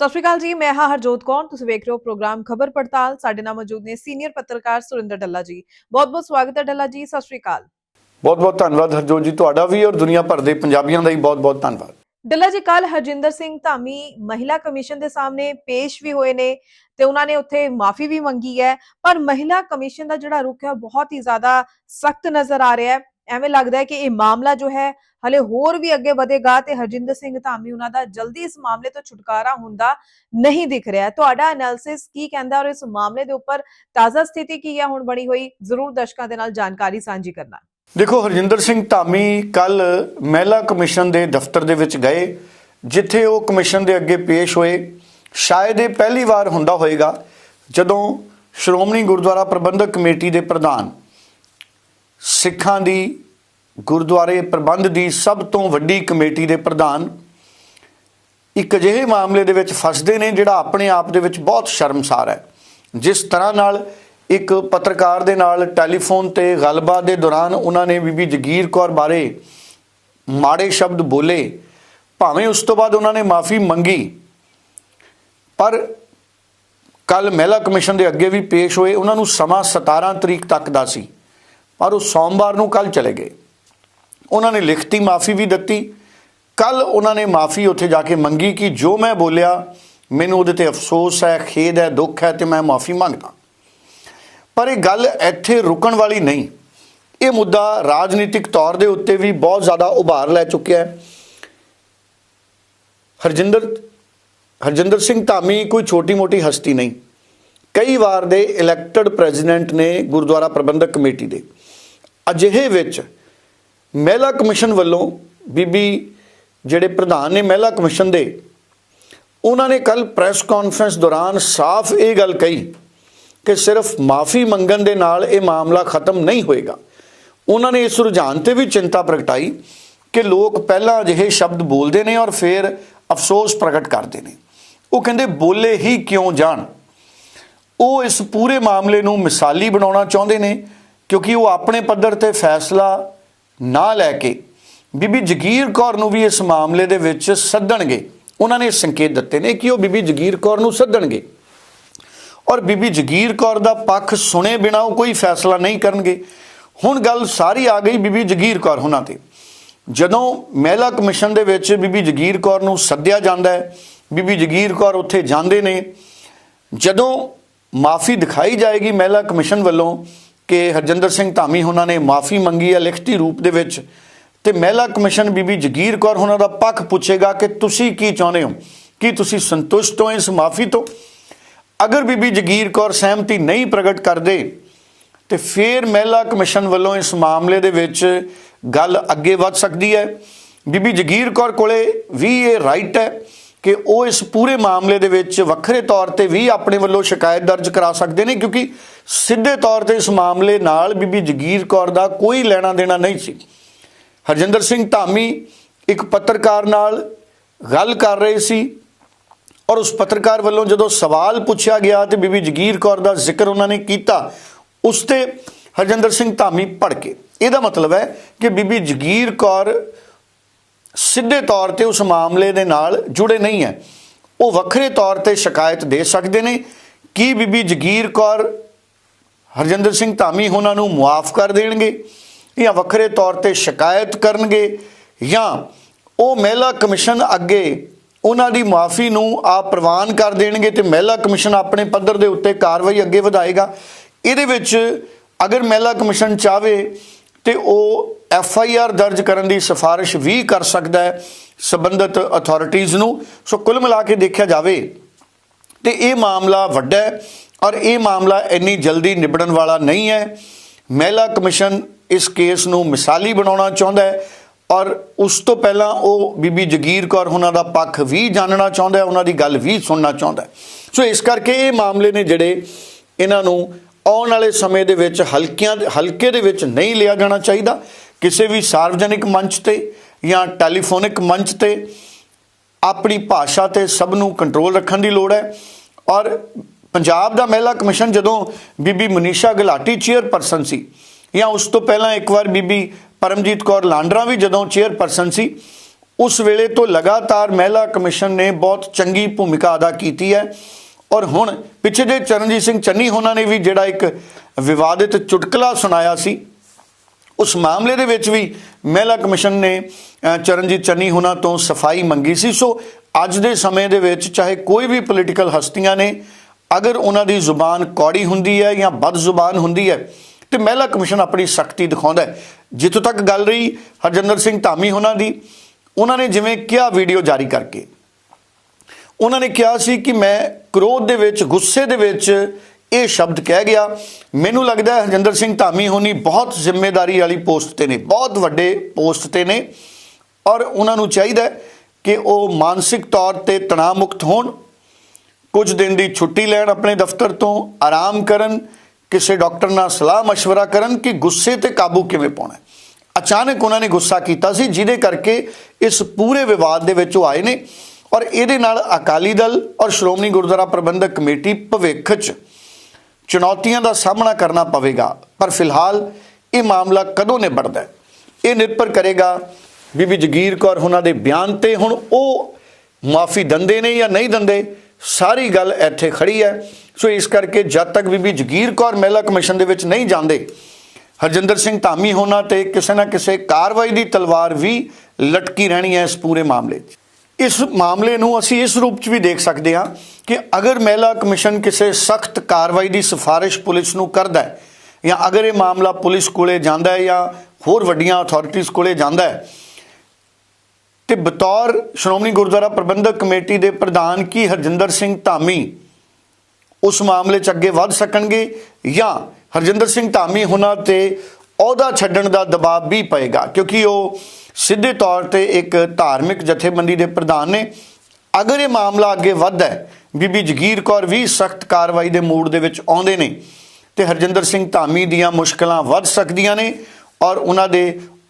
ਸਤਿ ਸ਼੍ਰੀ ਅਕਾਲ ਜੀ ਮੈਂ ਹਾਂ ਹਰਜੋਤ ਕੌਰ ਤੁਸੀਂ ਵੇਖ ਰਹੇ ਹੋ ਪ੍ਰੋਗਰਾਮ ਖਬਰ ਪੜਤਾਲ। ਸਾਡੇ ਨਾਲ ਮੌਜੂਦ ਨੇ ਸੀਨੀਅਰ ਪੱਤਰਕਾਰ ਸੁਰਿੰਦਰ ਡੱਲਾ ਜੀ। ਬਹੁਤ-ਬਹੁਤ ਸਵਾਗਤ ਹੈ ਡੱਲਾ ਜੀ ਸਤਿ ਸ਼੍ਰੀ ਅਕਾਲ। ਬਹੁਤ ਬਹੁਤ ਧੰਨਵਾਦ ਹਰਜੋਤ ਜੀ ਤੁਹਾਡਾ ਵੀ ਔਰ ਦੁਨੀਆ ਭਰ ਦੇ ਪੰਜਾਬੀਆਂ ਦਾ ਹੀ ਬਹੁਤ ਬਹੁਤ ਧੰਨਵਾਦ। ਡੱਲਾ ਜੀ ਕੱਲ ਹਰਜਿੰਦਰ ਸਿੰਘ ਧਾਮੀ ਮਹਿਲਾ ਕਮਿਸ਼ਨ ਦੇ ਸਾਹਮਣੇ ਪੇਸ਼ ਵੀ ਹੋਏ ਨੇ ਤੇ ਉਹਨਾਂ ਨੇ ਉੱਥੇ ਮਾਫੀ ਵੀ ਮੰਗੀ ਹੈ। ਪਰ ਮਹਿਲਾ ਕਮਿਸ਼ਨ ਦਾ ਜਿਹੜਾ ਰੁਖ ਹੈ ਬਹੁਤ ਹੀ ਜ਼ਿਆਦਾ ਸਖਤ ਨਜ਼ਰ ਆ ਰਿਹਾ ਹੈ। ਐਵੇਂ ਲੱਗਦਾ ਹੈ ਕਿ ਇਹ ਮਾਮਲਾ ਜੋ ਹੈ, ਹਲੇ ਹੋਰ ਵੀ ਅੱਗੇ ਵਧੇਗਾ ਤੇ ਹਰਜਿੰਦਰ ਸਿੰਘ ਧਾਮੀ ਉਹਨਾਂ ਦਾ ਜਲਦੀ ਇਸ ਮਾਮਲੇ ਤੋਂ ਛੁਟਕਾਰਾ ਹੁੰਦਾ ਨਹੀਂ ਦਿਖ ਰਿਹਾ ਤੁਹਾਡਾ ਐਨਾਲਿਸਿਸ ਕੀ ਕਹਿੰਦਾ ਔਰ ਇਸ ਮਾਮਲੇ ਦੇ ਉੱਪਰ ਤਾਜ਼ਾ ਸਥਿਤੀ ਕੀ ਹੈ ਹੁਣ ਬਣੀ ਹੋਈ, ਜ਼ਰੂਰ ਦਰਸ਼ਕਾਂ ਦੇ ਨਾਲ ਜਾਣਕਾਰੀ ਸਾਂਝੀ ਕਰਨਾ। ਦੇਖੋ, ਹਰਜਿੰਦਰ ਸਿੰਘ ਧਾਮੀ ਕੱਲ ਮਹਿਲਾ ਕਮਿਸ਼ਨ ਦੇ ਦਫ਼ਤਰ ਦੇ ਵਿੱਚ ਗਏ, ਜਿੱਥੇ ਉਹ ਕਮਿਸ਼ਨ ਦੇ ਅੱਗੇ ਪੇਸ਼ ਹੋਏ। ਸ਼ਾਇਦ ਇਹ ਪਹਿਲੀ ਵਾਰ ਹੁੰਦਾ ਹੋਵੇਗਾ ਜਦੋਂ ਸ਼੍ਰੋਮਣੀ ਗੁਰਦੁਆਰਾ ਪ੍ਰਬੰਧਕ ਕਮੇਟੀ ਦੇ ਪ੍ਰਧਾਨ ਸਿੱਖਾਂ ਦੀ ਗੁਰਦੁਆਰੇ ਪ੍ਰਬੰਧ ਦੀ ਸਭ ਤੋਂ ਵੱਡੀ ਕਮੇਟੀ ਦੇ ਪ੍ਰਧਾਨ ਇੱਕ ਅਜਿਹੇ ਮਾਮਲੇ ਦੇ ਵਿੱਚ ਫਸਦੇ ਨੇ ਜਿਹੜਾ ਆਪਣੇ ਆਪ ਦੇ ਵਿੱਚ ਬਹੁਤ ਸ਼ਰਮਸਾਰ ਹੈ। ਜਿਸ ਤਰ੍ਹਾਂ ਨਾਲ ਇੱਕ ਪੱਤਰਕਾਰ ਦੇ ਨਾਲ ਟੈਲੀਫੋਨ ਤੇ ਗੱਲਬਾਤ ਦੇ ਦੌਰਾਨ ਉਹਨਾਂ ਨੇ ਬੀਬੀ ਜਗੀਰ ਕੌਰ ਬਾਰੇ ਮਾੜੇ ਸ਼ਬਦ ਬੋਲੇ। ਭਾਵੇਂ ਉਸ ਤੋਂ ਬਾਅਦ ਉਹਨਾਂ ਨੇ ਮਾਫੀ ਮੰਗੀ, ਪਰ ਕੱਲ ਮਹਿਲਾ ਕਮਿਸ਼ਨ ਦੇ ਅੱਗੇ ਵੀ ਪੇਸ਼ ਹੋਏ। ਉਹਨਾਂ ਨੂੰ ਸਮਾਂ 17 ਤਰੀਕ ਤੱਕ ਦਾ ਸੀ। ਪਰ ਉਹ ਸੋਮਵਾਰ ਨੂੰ ਕੱਲ ਚਲੇ ਗਏ। ਉਹਨਾਂ ਨੇ ਲਿਖਤੀ ਮਾਫੀ ਵੀ ਦਿੱਤੀ। ਕੱਲ ਉਹਨਾਂ ਨੇ ਮਾਫੀ ਉੱਥੇ ਜਾ ਕੇ ਮੰਗੀ ਕਿ ਜੋ ਮੈਂ ਬੋਲਿਆ, ਮੈਨੂੰ ਉਹਦੇ ਤੇ ਅਫਸੋਸ ਹੈ, ਖੇਦ ਹੈ, ਦੁੱਖ ਹੈ ਤੇ ਮੈਂ ਮਾਫੀ ਮੰਗਦਾ। ਪਰ ਇਹ ਗੱਲ ਇੱਥੇ ਰੁਕਣ ਵਾਲੀ ਨਹੀਂ। ਇਹ ਮੁੱਦਾ ਰਾਜਨੀਤਿਕ ਤੌਰ ਦੇ ਉੱਤੇ ਵੀ ਬਹੁਤ ਜ਼ਿਆਦਾ ਉਭਾਰ ਲੈ ਚੁੱਕਿਆ ਹੈ। ਹਰਜਿੰਦਰ ਹਰਜਿੰਦਰ ਸਿੰਘ ਧਾਮੀ ਕੋਈ ਛੋਟੀ-ਮੋਟੀ ਹਸਤੀ ਨਹੀਂ। ਕਈ ਵਾਰ ਦੇ ਇਲੈਕਟਡ ਪ੍ਰੈਜ਼ੀਡੈਂਟ ਨੇ ਗੁਰਦੁਆਰਾ ਪ੍ਰਬੰਧਕ ਕਮੇਟੀ ਦੇ ਅਜਿਹੇ ਵਿੱਚ ਮਹਿਲਾ ਕਮਿਸ਼ਨ ਵੱਲੋਂ ਬੀਬੀ ਜਿਹੜੇ ਪ੍ਰਧਾਨ ਨੇ ਮਹਿਲਾ ਕਮਿਸ਼ਨ ਦੇ, ਉਹਨਾਂ ਨੇ ਕੱਲ ਪ੍ਰੈਸ ਕਾਨਫਰੰਸ ਦੌਰਾਨ ਸਾਫ਼ ਇਹ ਗੱਲ ਕਹੀ ਕਿ ਸਿਰਫ ਮਾਫੀ ਮੰਗਣ ਦੇ ਨਾਲ ਇਹ ਮਾਮਲਾ ਖਤਮ ਨਹੀਂ ਹੋਏਗਾ। ਉਹਨਾਂ ਨੇ ਇਸ ਰੁਝਾਨ ਤੇ ਵੀ ਚਿੰਤਾ ਪ੍ਰਗਟਾਈ ਕਿ ਲੋਕ ਪਹਿਲਾਂ ਅਜਿਹੇ ਸ਼ਬਦ ਬੋਲਦੇ ਨੇ ਔਰ ਫਿਰ ਅਫਸੋਸ ਪ੍ਰਗਟ ਕਰਦੇ ਨੇ। ਉਹ ਕਹਿੰਦੇ, ਬੋਲੇ ਹੀ ਕਿਉਂ ਜਾਣ? ਉਹ ਇਸ ਪੂਰੇ ਮਾਮਲੇ ਨੂੰ ਮਿਸਾਲੀ ਬਣਾਉਣਾ ਚਾਹੁੰਦੇ ਨੇ ਕਿਉਂਕਿ ਉਹ ਆਪਣੇ ਪੱਧਰ ਤੇ ਫੈਸਲਾ ਨਾ ਲੈ ਕੇ ਬੀਬੀ ਜਗੀਰ ਕੌਰ ਨੂੰ ਵੀ ਇਸ ਮਾਮਲੇ ਦੇ ਵਿੱਚ ਸੱਦਣਗੇ। ਉਹਨਾਂ ਨੇ ਸੰਕੇਤ ਦਿੱਤੇ ਨੇ ਕਿ ਉਹ ਬੀਬੀ ਜਗੀਰ ਕੌਰ ਨੂੰ ਸੱਦਣਗੇ। ਔਰ ਬੀਬੀ ਜਗੀਰ ਕੌਰ ਦਾ ਪੱਖ ਸੁਣੇ ਬਿਨਾ ਉਹ ਕੋਈ ਫੈਸਲਾ ਨਹੀਂ ਕਰਨਗੇ। ਹੁਣ ਗੱਲ ਸਾਰੀ ਆ ਗਈ ਬੀਬੀ ਜਗੀਰ ਕੌਰ ਉਹਨਾਂ ਤੇ। ਜਦੋਂ ਮਹਿਲਾ ਕਮਿਸ਼ਨ ਦੇ ਵਿੱਚ ਬੀਬੀ ਜਗੀਰ ਕੌਰ ਨੂੰ ਸੱਦਿਆ ਜਾਂਦਾ ਹੈ, ਬੀਬੀ ਜਗੀਰ ਕੌਰ ਉੱਥੇ ਜਾਂਦੇ ਨੇ। ਜਦੋਂ ਮਾਫੀ ਦਿਖਾਈ ਜਾਏਗੀ ਮਹਿਲਾ ਕਮਿਸ਼ਨ ਵੱਲੋਂ ਕਿ ਹਰਜਿੰਦਰ ਸਿੰਘ ਧਾਮੀ ਉਹਨਾਂ ਨੇ ਮਾਫੀ ਮੰਗੀ ਹੈ ਲਿਖਤੀ ਰੂਪ ਦੇ ਵਿੱਚ ਤੇ ਮਹਿਲਾ ਕਮਿਸ਼ਨ ਬੀਬੀ ਜਗੀਰ ਕੌਰ ਉਹਨਾਂ ਦਾ ਪੱਖ ਪੁੱਛੇਗਾ ਕਿ ਤੁਸੀਂ ਕੀ ਚਾਹੁੰਦੇ ਹੋ? ਕੀ ਤੁਸੀਂ ਸੰਤੁਸ਼ਟ ਹੋ ਇਸ ਮਾਫੀ ਤੋਂ? ਅਗਰ ਬੀਬੀ ਜਗੀਰ ਕੌਰ ਸਹਿਮਤੀ ਨਹੀਂ ਪ੍ਰਗਟ ਕਰਦੇ, ਤੇ ਫਿਰ ਮਹਿਲਾ ਕਮਿਸ਼ਨ ਵੱਲੋਂ ਇਸ ਮਾਮਲੇ ਦੇ ਵਿੱਚ ਗੱਲ ਅੱਗੇ ਵੱਧ ਸਕਦੀ ਹੈ। ਬੀਬੀ ਜਗੀਰ ਕੌਰ ਕੋਲੇ ਵੀ ਇਹ ਰਾਈਟ ਹੈ। ਕਿ ਉਹ ਇਸ ਪੂਰੇ ਮਾਮਲੇ ਦੇ ਵਿੱਚ ਵੱਖਰੇ ਤੌਰ ਤੇ ਵੀ ਆਪਣੇ ਵੱਲੋਂ ਸ਼ਿਕਾਇਤ ਦਰਜ ਕਰਾ ਸਕਦੇ ਨੇ, ਕਿਉਂਕਿ ਸਿੱਧੇ ਤੌਰ ਤੇ ਇਸ ਮਾਮਲੇ ਨਾਲ ਬੀਬੀ ਜਗੀਰ ਕੌਰ ਦਾ ਕੋਈ ਲੈਣਾ ਦੇਣਾ ਨਹੀਂ ਸੀ। ਹਰਜਿੰਦਰ ਸਿੰਘ ਧਾਮੀ ਇੱਕ ਪੱਤਰਕਾਰ ਨਾਲ ਗੱਲ ਕਰ ਰਹੇ ਸੀ ਔਰ ਉਸ ਪੱਤਰਕਾਰ ਵੱਲੋਂ ਜਦੋਂ ਸਵਾਲ ਪੁੱਛਿਆ ਗਿਆ ਤੇ ਬੀਬੀ ਜਗੀਰ ਕੌਰ ਦਾ ਜ਼ਿਕਰ ਉਹਨਾਂ ਨੇ ਕੀਤਾ, ਉਸ ਤੇ ਹਰਜਿੰਦਰ ਸਿੰਘ ਧਾਮੀ ਭੜਕੇ। ਇਹਦਾ ਮਤਲਬ ਹੈ ਕਿ ਬੀਬੀ ਜਗੀਰ ਕੌਰ ਸਿੱਧੇ ਤੌਰ ਤੇ ਉਸ ਮਾਮਲੇ ਦੇ ਨਾਲ ਜੁੜੇ ਨਹੀਂ ਹੈ। ਉਹ ਵੱਖਰੇ ਤੌਰ ਤੇ ਸ਼ਿਕਾਇਤ ਦੇ ਸਕਦੇ ਨੇ। ਕੀ ਬੀਬੀ ਜਗੀਰ ਕੌਰ, ਹਰਜਿੰਦਰ ਸਿੰਘ ਧਾਮੀ ਉਹਨਾਂ ਨੂੰ ਮੁਆਫ ਕਰ ਦੇਣਗੇ ਜਾਂ ਵੱਖਰੇ ਤੌਰ ਤੇ ਸ਼ਿਕਾਇਤ ਕਰਨਗੇ ਜਾਂ ਉਹ ਮਹਿਲਾ ਕਮਿਸ਼ਨ ਅੱਗੇ ਉਹਨਾਂ ਦੀ ਮਾਫੀ ਨੂੰ ਆਪ ਪ੍ਰਵਾਨ ਕਰ ਦੇਣਗੇ ਤੇ ਮਹਿਲਾ ਕਮਿਸ਼ਨ ਆਪਣੇ ਪੱਧਰ ਦੇ ਉੱਤੇ ਕਾਰਵਾਈ ਅੱਗੇ ਵਧਾਏਗਾ। ਇਹਦੇ ਵਿੱਚ ਅਗਰ ਮਹਿਲਾ ਕਮਿਸ਼ਨ ਚਾਵੇ ਤੇ ਉਹ ਐਫ ਆਈ ਆਰ ਦਰਜ ਕਰਨ ਦੀ ਸਿਫਾਰਿਸ਼ ਵੀ ਕਰ ਸਕਦਾ ਹੈ ਸਬੰਧਤ ਅਥਾਰਟੀਆਂ ਨੂੰ। ਸੋ ਕੁੱਲ ਮਿਲਾ ਕੇ ਦੇਖਿਆ ਜਾਵੇ ਤੇ ਇਹ ਮਾਮਲਾ ਵੱਡਾ ਹੈ ਔਰ ਇਹ ਮਾਮਲਾ ਇੰਨੀ ਜਲਦੀ ਨਿਬੜਨ ਵਾਲਾ ਨਹੀਂ ਹੈ। ਮਹਿਲਾ ਕਮਿਸ਼ਨ ਇਸ ਕੇਸ ਨੂੰ ਮਿਸਾਲੀ ਬਣਾਉਣਾ ਚਾਹੁੰਦਾ ਹੈ ਔਰ ਉਸ ਤੋਂ ਪਹਿਲਾਂ ਉਹ ਬੀਬੀ ਜਗੀਰ ਕੌਰ ਉਹਨਾਂ ਦਾ ਪੱਖ ਵੀ ਜਾਣਨਾ ਚਾਹੁੰਦਾ ਹੈ, ਉਹਨਾਂ ਦੀ ਗੱਲ ਵੀ ਸੁਣਨਾ ਚਾਹੁੰਦਾ ਹੈ। ਸੋ ਇਸ ਕਰਕੇ ਇਹ ਮਾਮਲੇ ਨੇ ਜਿਹੜੇ ਇਹਨਾਂ ਨੂੰ ਆਉਣ ਵਾਲੇ ਸਮੇਂ ਦੇ ਵਿੱਚ ਹਲਕਿਆਂ ਹਲਕੇ ਦੇ ਵਿੱਚ ਨਹੀਂ ਲਿਆ ਜਾਣਾ ਚਾਹੀਦਾ। ਕਿਸੇ ਵੀ ਸਾਰਵਜਨਿਕ ਮੰਚ ਤੇ ਜਾਂ ਟੈਲੀਫੋਨਿਕ ਮੰਚ ਤੇ ਆਪਣੀ ਭਾਸ਼ਾ ਤੇ ਸਭ ਨੂੰ ਕੰਟਰੋਲ ਰੱਖਣ ਦੀ ਲੋੜ ਹੈ। ਔਰ ਪੰਜਾਬ ਦਾ ਮਹਿਲਾ ਕਮਿਸ਼ਨ ਜਦੋਂ ਬੀਬੀ ਮਨੀਸ਼ਾ ਗੁਲਾਟੀ ਚੇਅਰਪਰਸਨ ਸੀ ਜਾਂ ਉਸ ਤੋਂ ਪਹਿਲਾਂ ਇੱਕ ਵਾਰ ਬੀਬੀ ਪਰਮਜੀਤ ਕੌਰ ਲਾਂਡਰਾ ਵੀ ਜਦੋਂ ਚੇਅਰਪਰਸਨ ਸੀ, ਉਸ ਵੇਲੇ ਤੋਂ ਲਗਾਤਾਰ ਮਹਿਲਾ ਕਮਿਸ਼ਨ ਨੇ ਬਹੁਤ ਚੰਗੀ ਭੂਮਿਕਾ ਅਦਾ ਕੀਤੀ ਹੈ। ਔਰ ਹੁਣ ਪਿੱਛੇ ਜੇ ਚਰਨਜੀਤ ਸਿੰਘ ਚੰਨੀ ਹੋਣਾ ਨੇ ਵੀ ਜਿਹੜਾ ਇੱਕ ਵਿਵਾਦਿਤ ਚੁਟਕਲਾ ਸੁਣਾਇਆ ਸੀ, ਉਸ ਮਾਮਲੇ ਦੇ ਵਿੱਚ ਵੀ ਮਹਿਲਾ ਕਮਿਸ਼ਨ ਨੇ ਚਰਨਜੀਤ ਚੰਨੀ ਹੁਣਾਂ ਤੋਂ ਸਫ਼ਾਈ ਮੰਗੀ ਸੀ। ਸੋ ਅੱਜ ਦੇ ਸਮੇਂ ਦੇ ਵਿੱਚ ਚਾਹੇ ਕੋਈ ਵੀ ਪੋਲੀਟੀਕਲ ਹਸਤੀਆਂ ਨੇ, ਅਗਰ ਉਹਨਾਂ ਦੀ ਜ਼ੁਬਾਨ ਕੌੜੀ ਹੁੰਦੀ ਹੈ ਜਾਂ ਬਦ ਜ਼ੁਬਾਨ ਹੁੰਦੀ ਹੈ, ਤੇ ਮਹਿਲਾ ਕਮਿਸ਼ਨ ਆਪਣੀ ਸਖਤੀ ਦਿਖਾਉਂਦਾ ਹੈ। ਜਿੱਥੋਂ ਤੱਕ ਗੱਲ ਰਹੀ ਹਰਜਿੰਦਰ ਸਿੰਘ ਧਾਮੀ ਹੋਣਾ ਦੀ, ਉਹਨਾਂ ਨੇ ਜਿਵੇਂ ਕਿਹਾ ਵੀਡੀਓ ਜਾਰੀ ਕਰਕੇ। ਉਹਨਾਂ ਨੇ ਕਿਹਾ ਸੀ ਕਿ ਮੈਂ ਕ੍ਰੋਧ ਦੇ ਵਿੱਚ ਗੁੱਸੇ ਦੇ ਵਿੱਚ ਇਹ ਸ਼ਬਦ ਕਹਿ ਗਿਆ ਮੈਨੂੰ ਲੱਗਦਾ ਹੈ ਹਰਜਿੰਦਰ ਸਿੰਘ ਧਾਮੀ ਹੋਣੀ ਬਹੁਤ ਜ਼ਿੰਮੇਵਾਰੀ ਵਾਲੀ ਪੋਸਟ ਤੇ ਨੇ ਬਹੁਤ ਵੱਡੇ ਪੋਸਟ ਤੇ ਨੇ ਔਰ ਉਹਨਾਂ ਨੂੰ ਚਾਹੀਦਾ ਹੈ ਕਿ ਉਹ ਮਾਨਸਿਕ ਤੌਰ ਤੇ ਤਣਾਅ ਮੁਕਤ ਹੋਣ ਕੁਝ ਦਿਨ ਦੀ ਛੁੱਟੀ ਲੈਣ ਆਪਣੇ ਦਫ਼ਤਰ ਤੋਂ ਆਰਾਮ ਕਰਨ ਕਿਸੇ ਡਾਕਟਰ ਨਾਲ ਸਲਾਹ مشورہ ਕਰਨ ਕਿ ਗੁੱਸੇ ਤੇ ਕਾਬੂ ਕਿਵੇਂ ਪਾਉਣਾ ਹੈ ਅਚਾਨਕ ਉਹਨਾਂ ਨੇ ਗੁੱਸਾ ਕੀਤਾ ਸੀ ਜਿਹਦੇ ਕਰਕੇ ਇਸ ਪੂਰੇ ਵਿਵਾਦ ਦੇ ਵਿੱਚ ਉਹ ਆਏ ਨੇ ਔਰ ਇਹਦੇ ਨਾਲ ਅਕਾਲੀ ਦਲ ਔਰ ਸ਼੍ਰੋਮਣੀ ਗੁਰਦੁਆਰਾ ਪ੍ਰਬੰਧਕ ਕਮੇਟੀ ਭਵਿੱਖ 'ਚ ਚੁਣੌਤੀਆਂ ਦਾ ਸਾਹਮਣਾ ਕਰਨਾ ਪਵੇਗਾ। ਪਰ ਫਿਲਹਾਲ ਇਹ ਮਾਮਲਾ ਕਦੋਂ ਨਿਬੜਦਾ ਇਹ ਨਿਰਭਰ ਕਰੇਗਾ ਬੀਬੀ ਜਗੀਰ ਕੌਰ ਉਹਨਾਂ ਦੇ ਬਿਆਨ ਤੇ। ਹੁਣ ਉਹ ਮਾਫੀ ਦਿੰਦੇ ਨੇ ਜਾਂ ਨਹੀਂ ਦਿੰਦੇ, ਸਾਰੀ ਗੱਲ ਇੱਥੇ ਖੜੀ ਹੈ। ਸੋ ਇਸ ਕਰਕੇ ਜਦ ਤੱਕ ਬੀਬੀ ਜਗੀਰ ਕੌਰ ਮਹਿਲਾ ਕਮਿਸ਼ਨ ਦੇ ਵਿੱਚ ਨਹੀਂ ਜਾਂਦੇ, ਹਰਜਿੰਦਰ ਸਿੰਘ ਧਾਮੀ ਹੋਣਾ ਤੇ ਕਿਸੇ ਨਾ ਕਿਸੇ ਕਾਰਵਾਈ ਦੀ ਤਲਵਾਰ ਵੀ ਲਟਕੀ ਰਹਿਣੀ ਹੈ ਇਸ ਪੂਰੇ ਮਾਮਲੇ 'ਚ। ਇਸ ਮਾਮਲੇ ਨੂੰ ਅਸੀਂ ਇਸ ਰੂਪ 'ਚ ਵੀ ਦੇਖ ਸਕਦੇ ਹਾਂ ਕਿ ਅਗਰ ਮਹਿਲਾ ਕਮਿਸ਼ਨ ਕਿਸੇ ਸਖਤ ਕਾਰਵਾਈ ਦੀ ਸਿਫਾਰਿਸ਼ ਪੁਲਿਸ ਨੂੰ ਕਰਦਾ ਹੈ, ਜਾਂ ਅਗਰ ਇਹ ਮਾਮਲਾ ਪੁਲਿਸ ਕੋਲੇ ਜਾਂਦਾ ਹੈ ਜਾਂ ਹੋਰ ਵੱਡੀਆਂ ਅਥਾਰਟੀਆਂ ਕੋਲੇ ਜਾਂਦਾ ਹੈ, ਤੇ ਬਤੌਰ ਸ਼੍ਰੋਮਣੀ ਗੁਰਦੁਆਰਾ ਪ੍ਰਬੰਧਕ ਕਮੇਟੀ ਦੇ ਪ੍ਰਧਾਨ ਕੀ ਹਰਜਿੰਦਰ ਸਿੰਘ ਧਾਮੀ ਉਸ ਮਾਮਲੇ 'ਚ ਅੱਗੇ ਵੱਧ ਸਕਣਗੇ ਜਾਂ ਹਰਜਿੰਦਰ ਸਿੰਘ ਧਾਮੀ ਹੁਣਾਂ ਤੇ ਅਹੁਦਾ ਛੱਡਣ ਦਾ ਦਬਾਅ ਵੀ ਪਏਗਾ? ਕਿਉਂਕਿ ਉਹ ਸਿੱਧੇ ਤੌਰ ਤੇ ਇੱਕ ਧਾਰਮਿਕ ਜਥੇਬੰਦੀ ਦੇ ਪ੍ਰਧਾਨ ਨੇ, ਅਗਰ ਇਹ ਮਾਮਲਾ ਅੱਗੇ ਵੱਧਦਾ ਹੈ, ਬੀਬੀ ਜਗੀਰ ਕੌਰ ਵੀ ਸਖਤ ਕਾਰਵਾਈ ਦੇ ਮੂਡ ਦੇ ਵਿੱਚ ਆਉਂਦੇ ਨੇ ਤੇ ਹਰਜਿੰਦਰ ਸਿੰਘ ਧਾਮੀ ਦੀਆਂ ਮੁਸ਼ਕਲਾਂ ਵੱਧ ਸਕਦੀਆਂ ਨੇ ਔਰ ਉਹਨਾਂ ਦੇ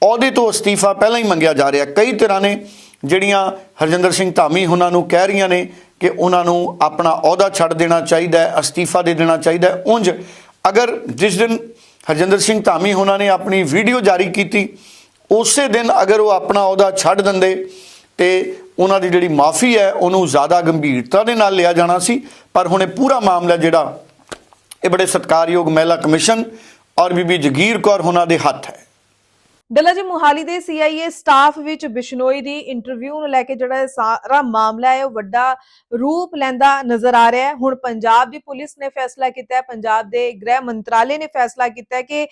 ਅਹੁਦੇ ਤੋਂ ਅਸਤੀਫਾ ਪਹਿਲਾਂ ਹੀ ਮੰਗਿਆ ਜਾ ਰਿਹਾ। ਕਈ ਤਰ੍ਹਾਂ ਨੇ ਜਿਹੜੀਆਂ ਹਰਜਿੰਦਰ ਸਿੰਘ ਧਾਮੀ ਉਹਨਾਂ ਨੂੰ ਕਹਿ ਰਹੀਆਂ ਨੇ ਕਿ ਉਹਨਾਂ ਨੂੰ ਆਪਣਾ ਅਹੁਦਾ ਛੱਡ ਦੇਣਾ ਚਾਹੀਦਾ ਹੈ, ਅਸਤੀਫਾ ਦੇ ਦੇਣਾ ਚਾਹੀਦਾ ਹੈ। ਉਂਝ ਅਗਰ ਜਿਸ ਦਿਨ ਹਰਜਿੰਦਰ ਸਿੰਘ ਧਾਮੀ ਉਹਨਾਂ ਨੇ ਆਪਣੀ ਵੀਡੀਓ ਜਾਰੀ ਕੀਤੀ ਉਸੇ ਦਿਨ ਅਗਰ ਉਹ ਆਪਣਾ ਅਹੁਦਾ ਛੱਡ ਦਿੰਦੇ ਤੇ ਉਹਨਾਂ ਦੀ ਜਿਹੜੀ ਮਾਫੀ ਹੈ, ਉਹਨੂੰ ਜ਼ਿਆਦਾ ਗੰਭੀਰਤਾ ਦੇ ਨਾਲ ਲਿਆ ਜਾਣਾ ਸੀ। ਪਰ ਹੁਣ ਇਹ ਪੂਰਾ ਮਾਮਲਾ ਜਿਹੜਾ ਇਹ ਬੜੇ ਸਤਿਕਾਰਯੋਗ ਮਹਿਲਾ ਕਮਿਸ਼ਨ ਔਰ ਬੀਬੀ ਜਗੀਰ ਕੌਰ ਉਹਨਾਂ ਦੇ ਹੱਥ ਹੈ। ਡੱਲਾ ਜੀ ਮੁਹਾਲੀ ਦੇ ਸੀਆਈਏ ਸਟਾਫ ਵਿੱਚ ਬਿਸ਼ਨੋਈ ਦੀ ਇੰਟਰਵਿਊ ਨੂੰ ਲੈ ਕੇ ਜਿਹੜਾ ਸਾਰਾ ਮਾਮਲਾ ਹੈ ਉਹ ਵੱਡਾ ਰੂਪ ਲੈਂਦਾ ਨਜ਼ਰ ਆ ਰਿਹਾ ਹੈ। ਹੁਣ ਪੰਜਾਬ ਦੀ ਪੁਲਿਸ ਨੇ ਫੈਸਲਾ ਕੀਤਾ ਹੈ ਪੰਜਾਬ ਦੇ ਗ੍ਰਹਿ ਮੰਤਰਾਲੇ ਨੇ ਫੈਸਲਾ ਕੀਤਾ ਹੈ ਕਿ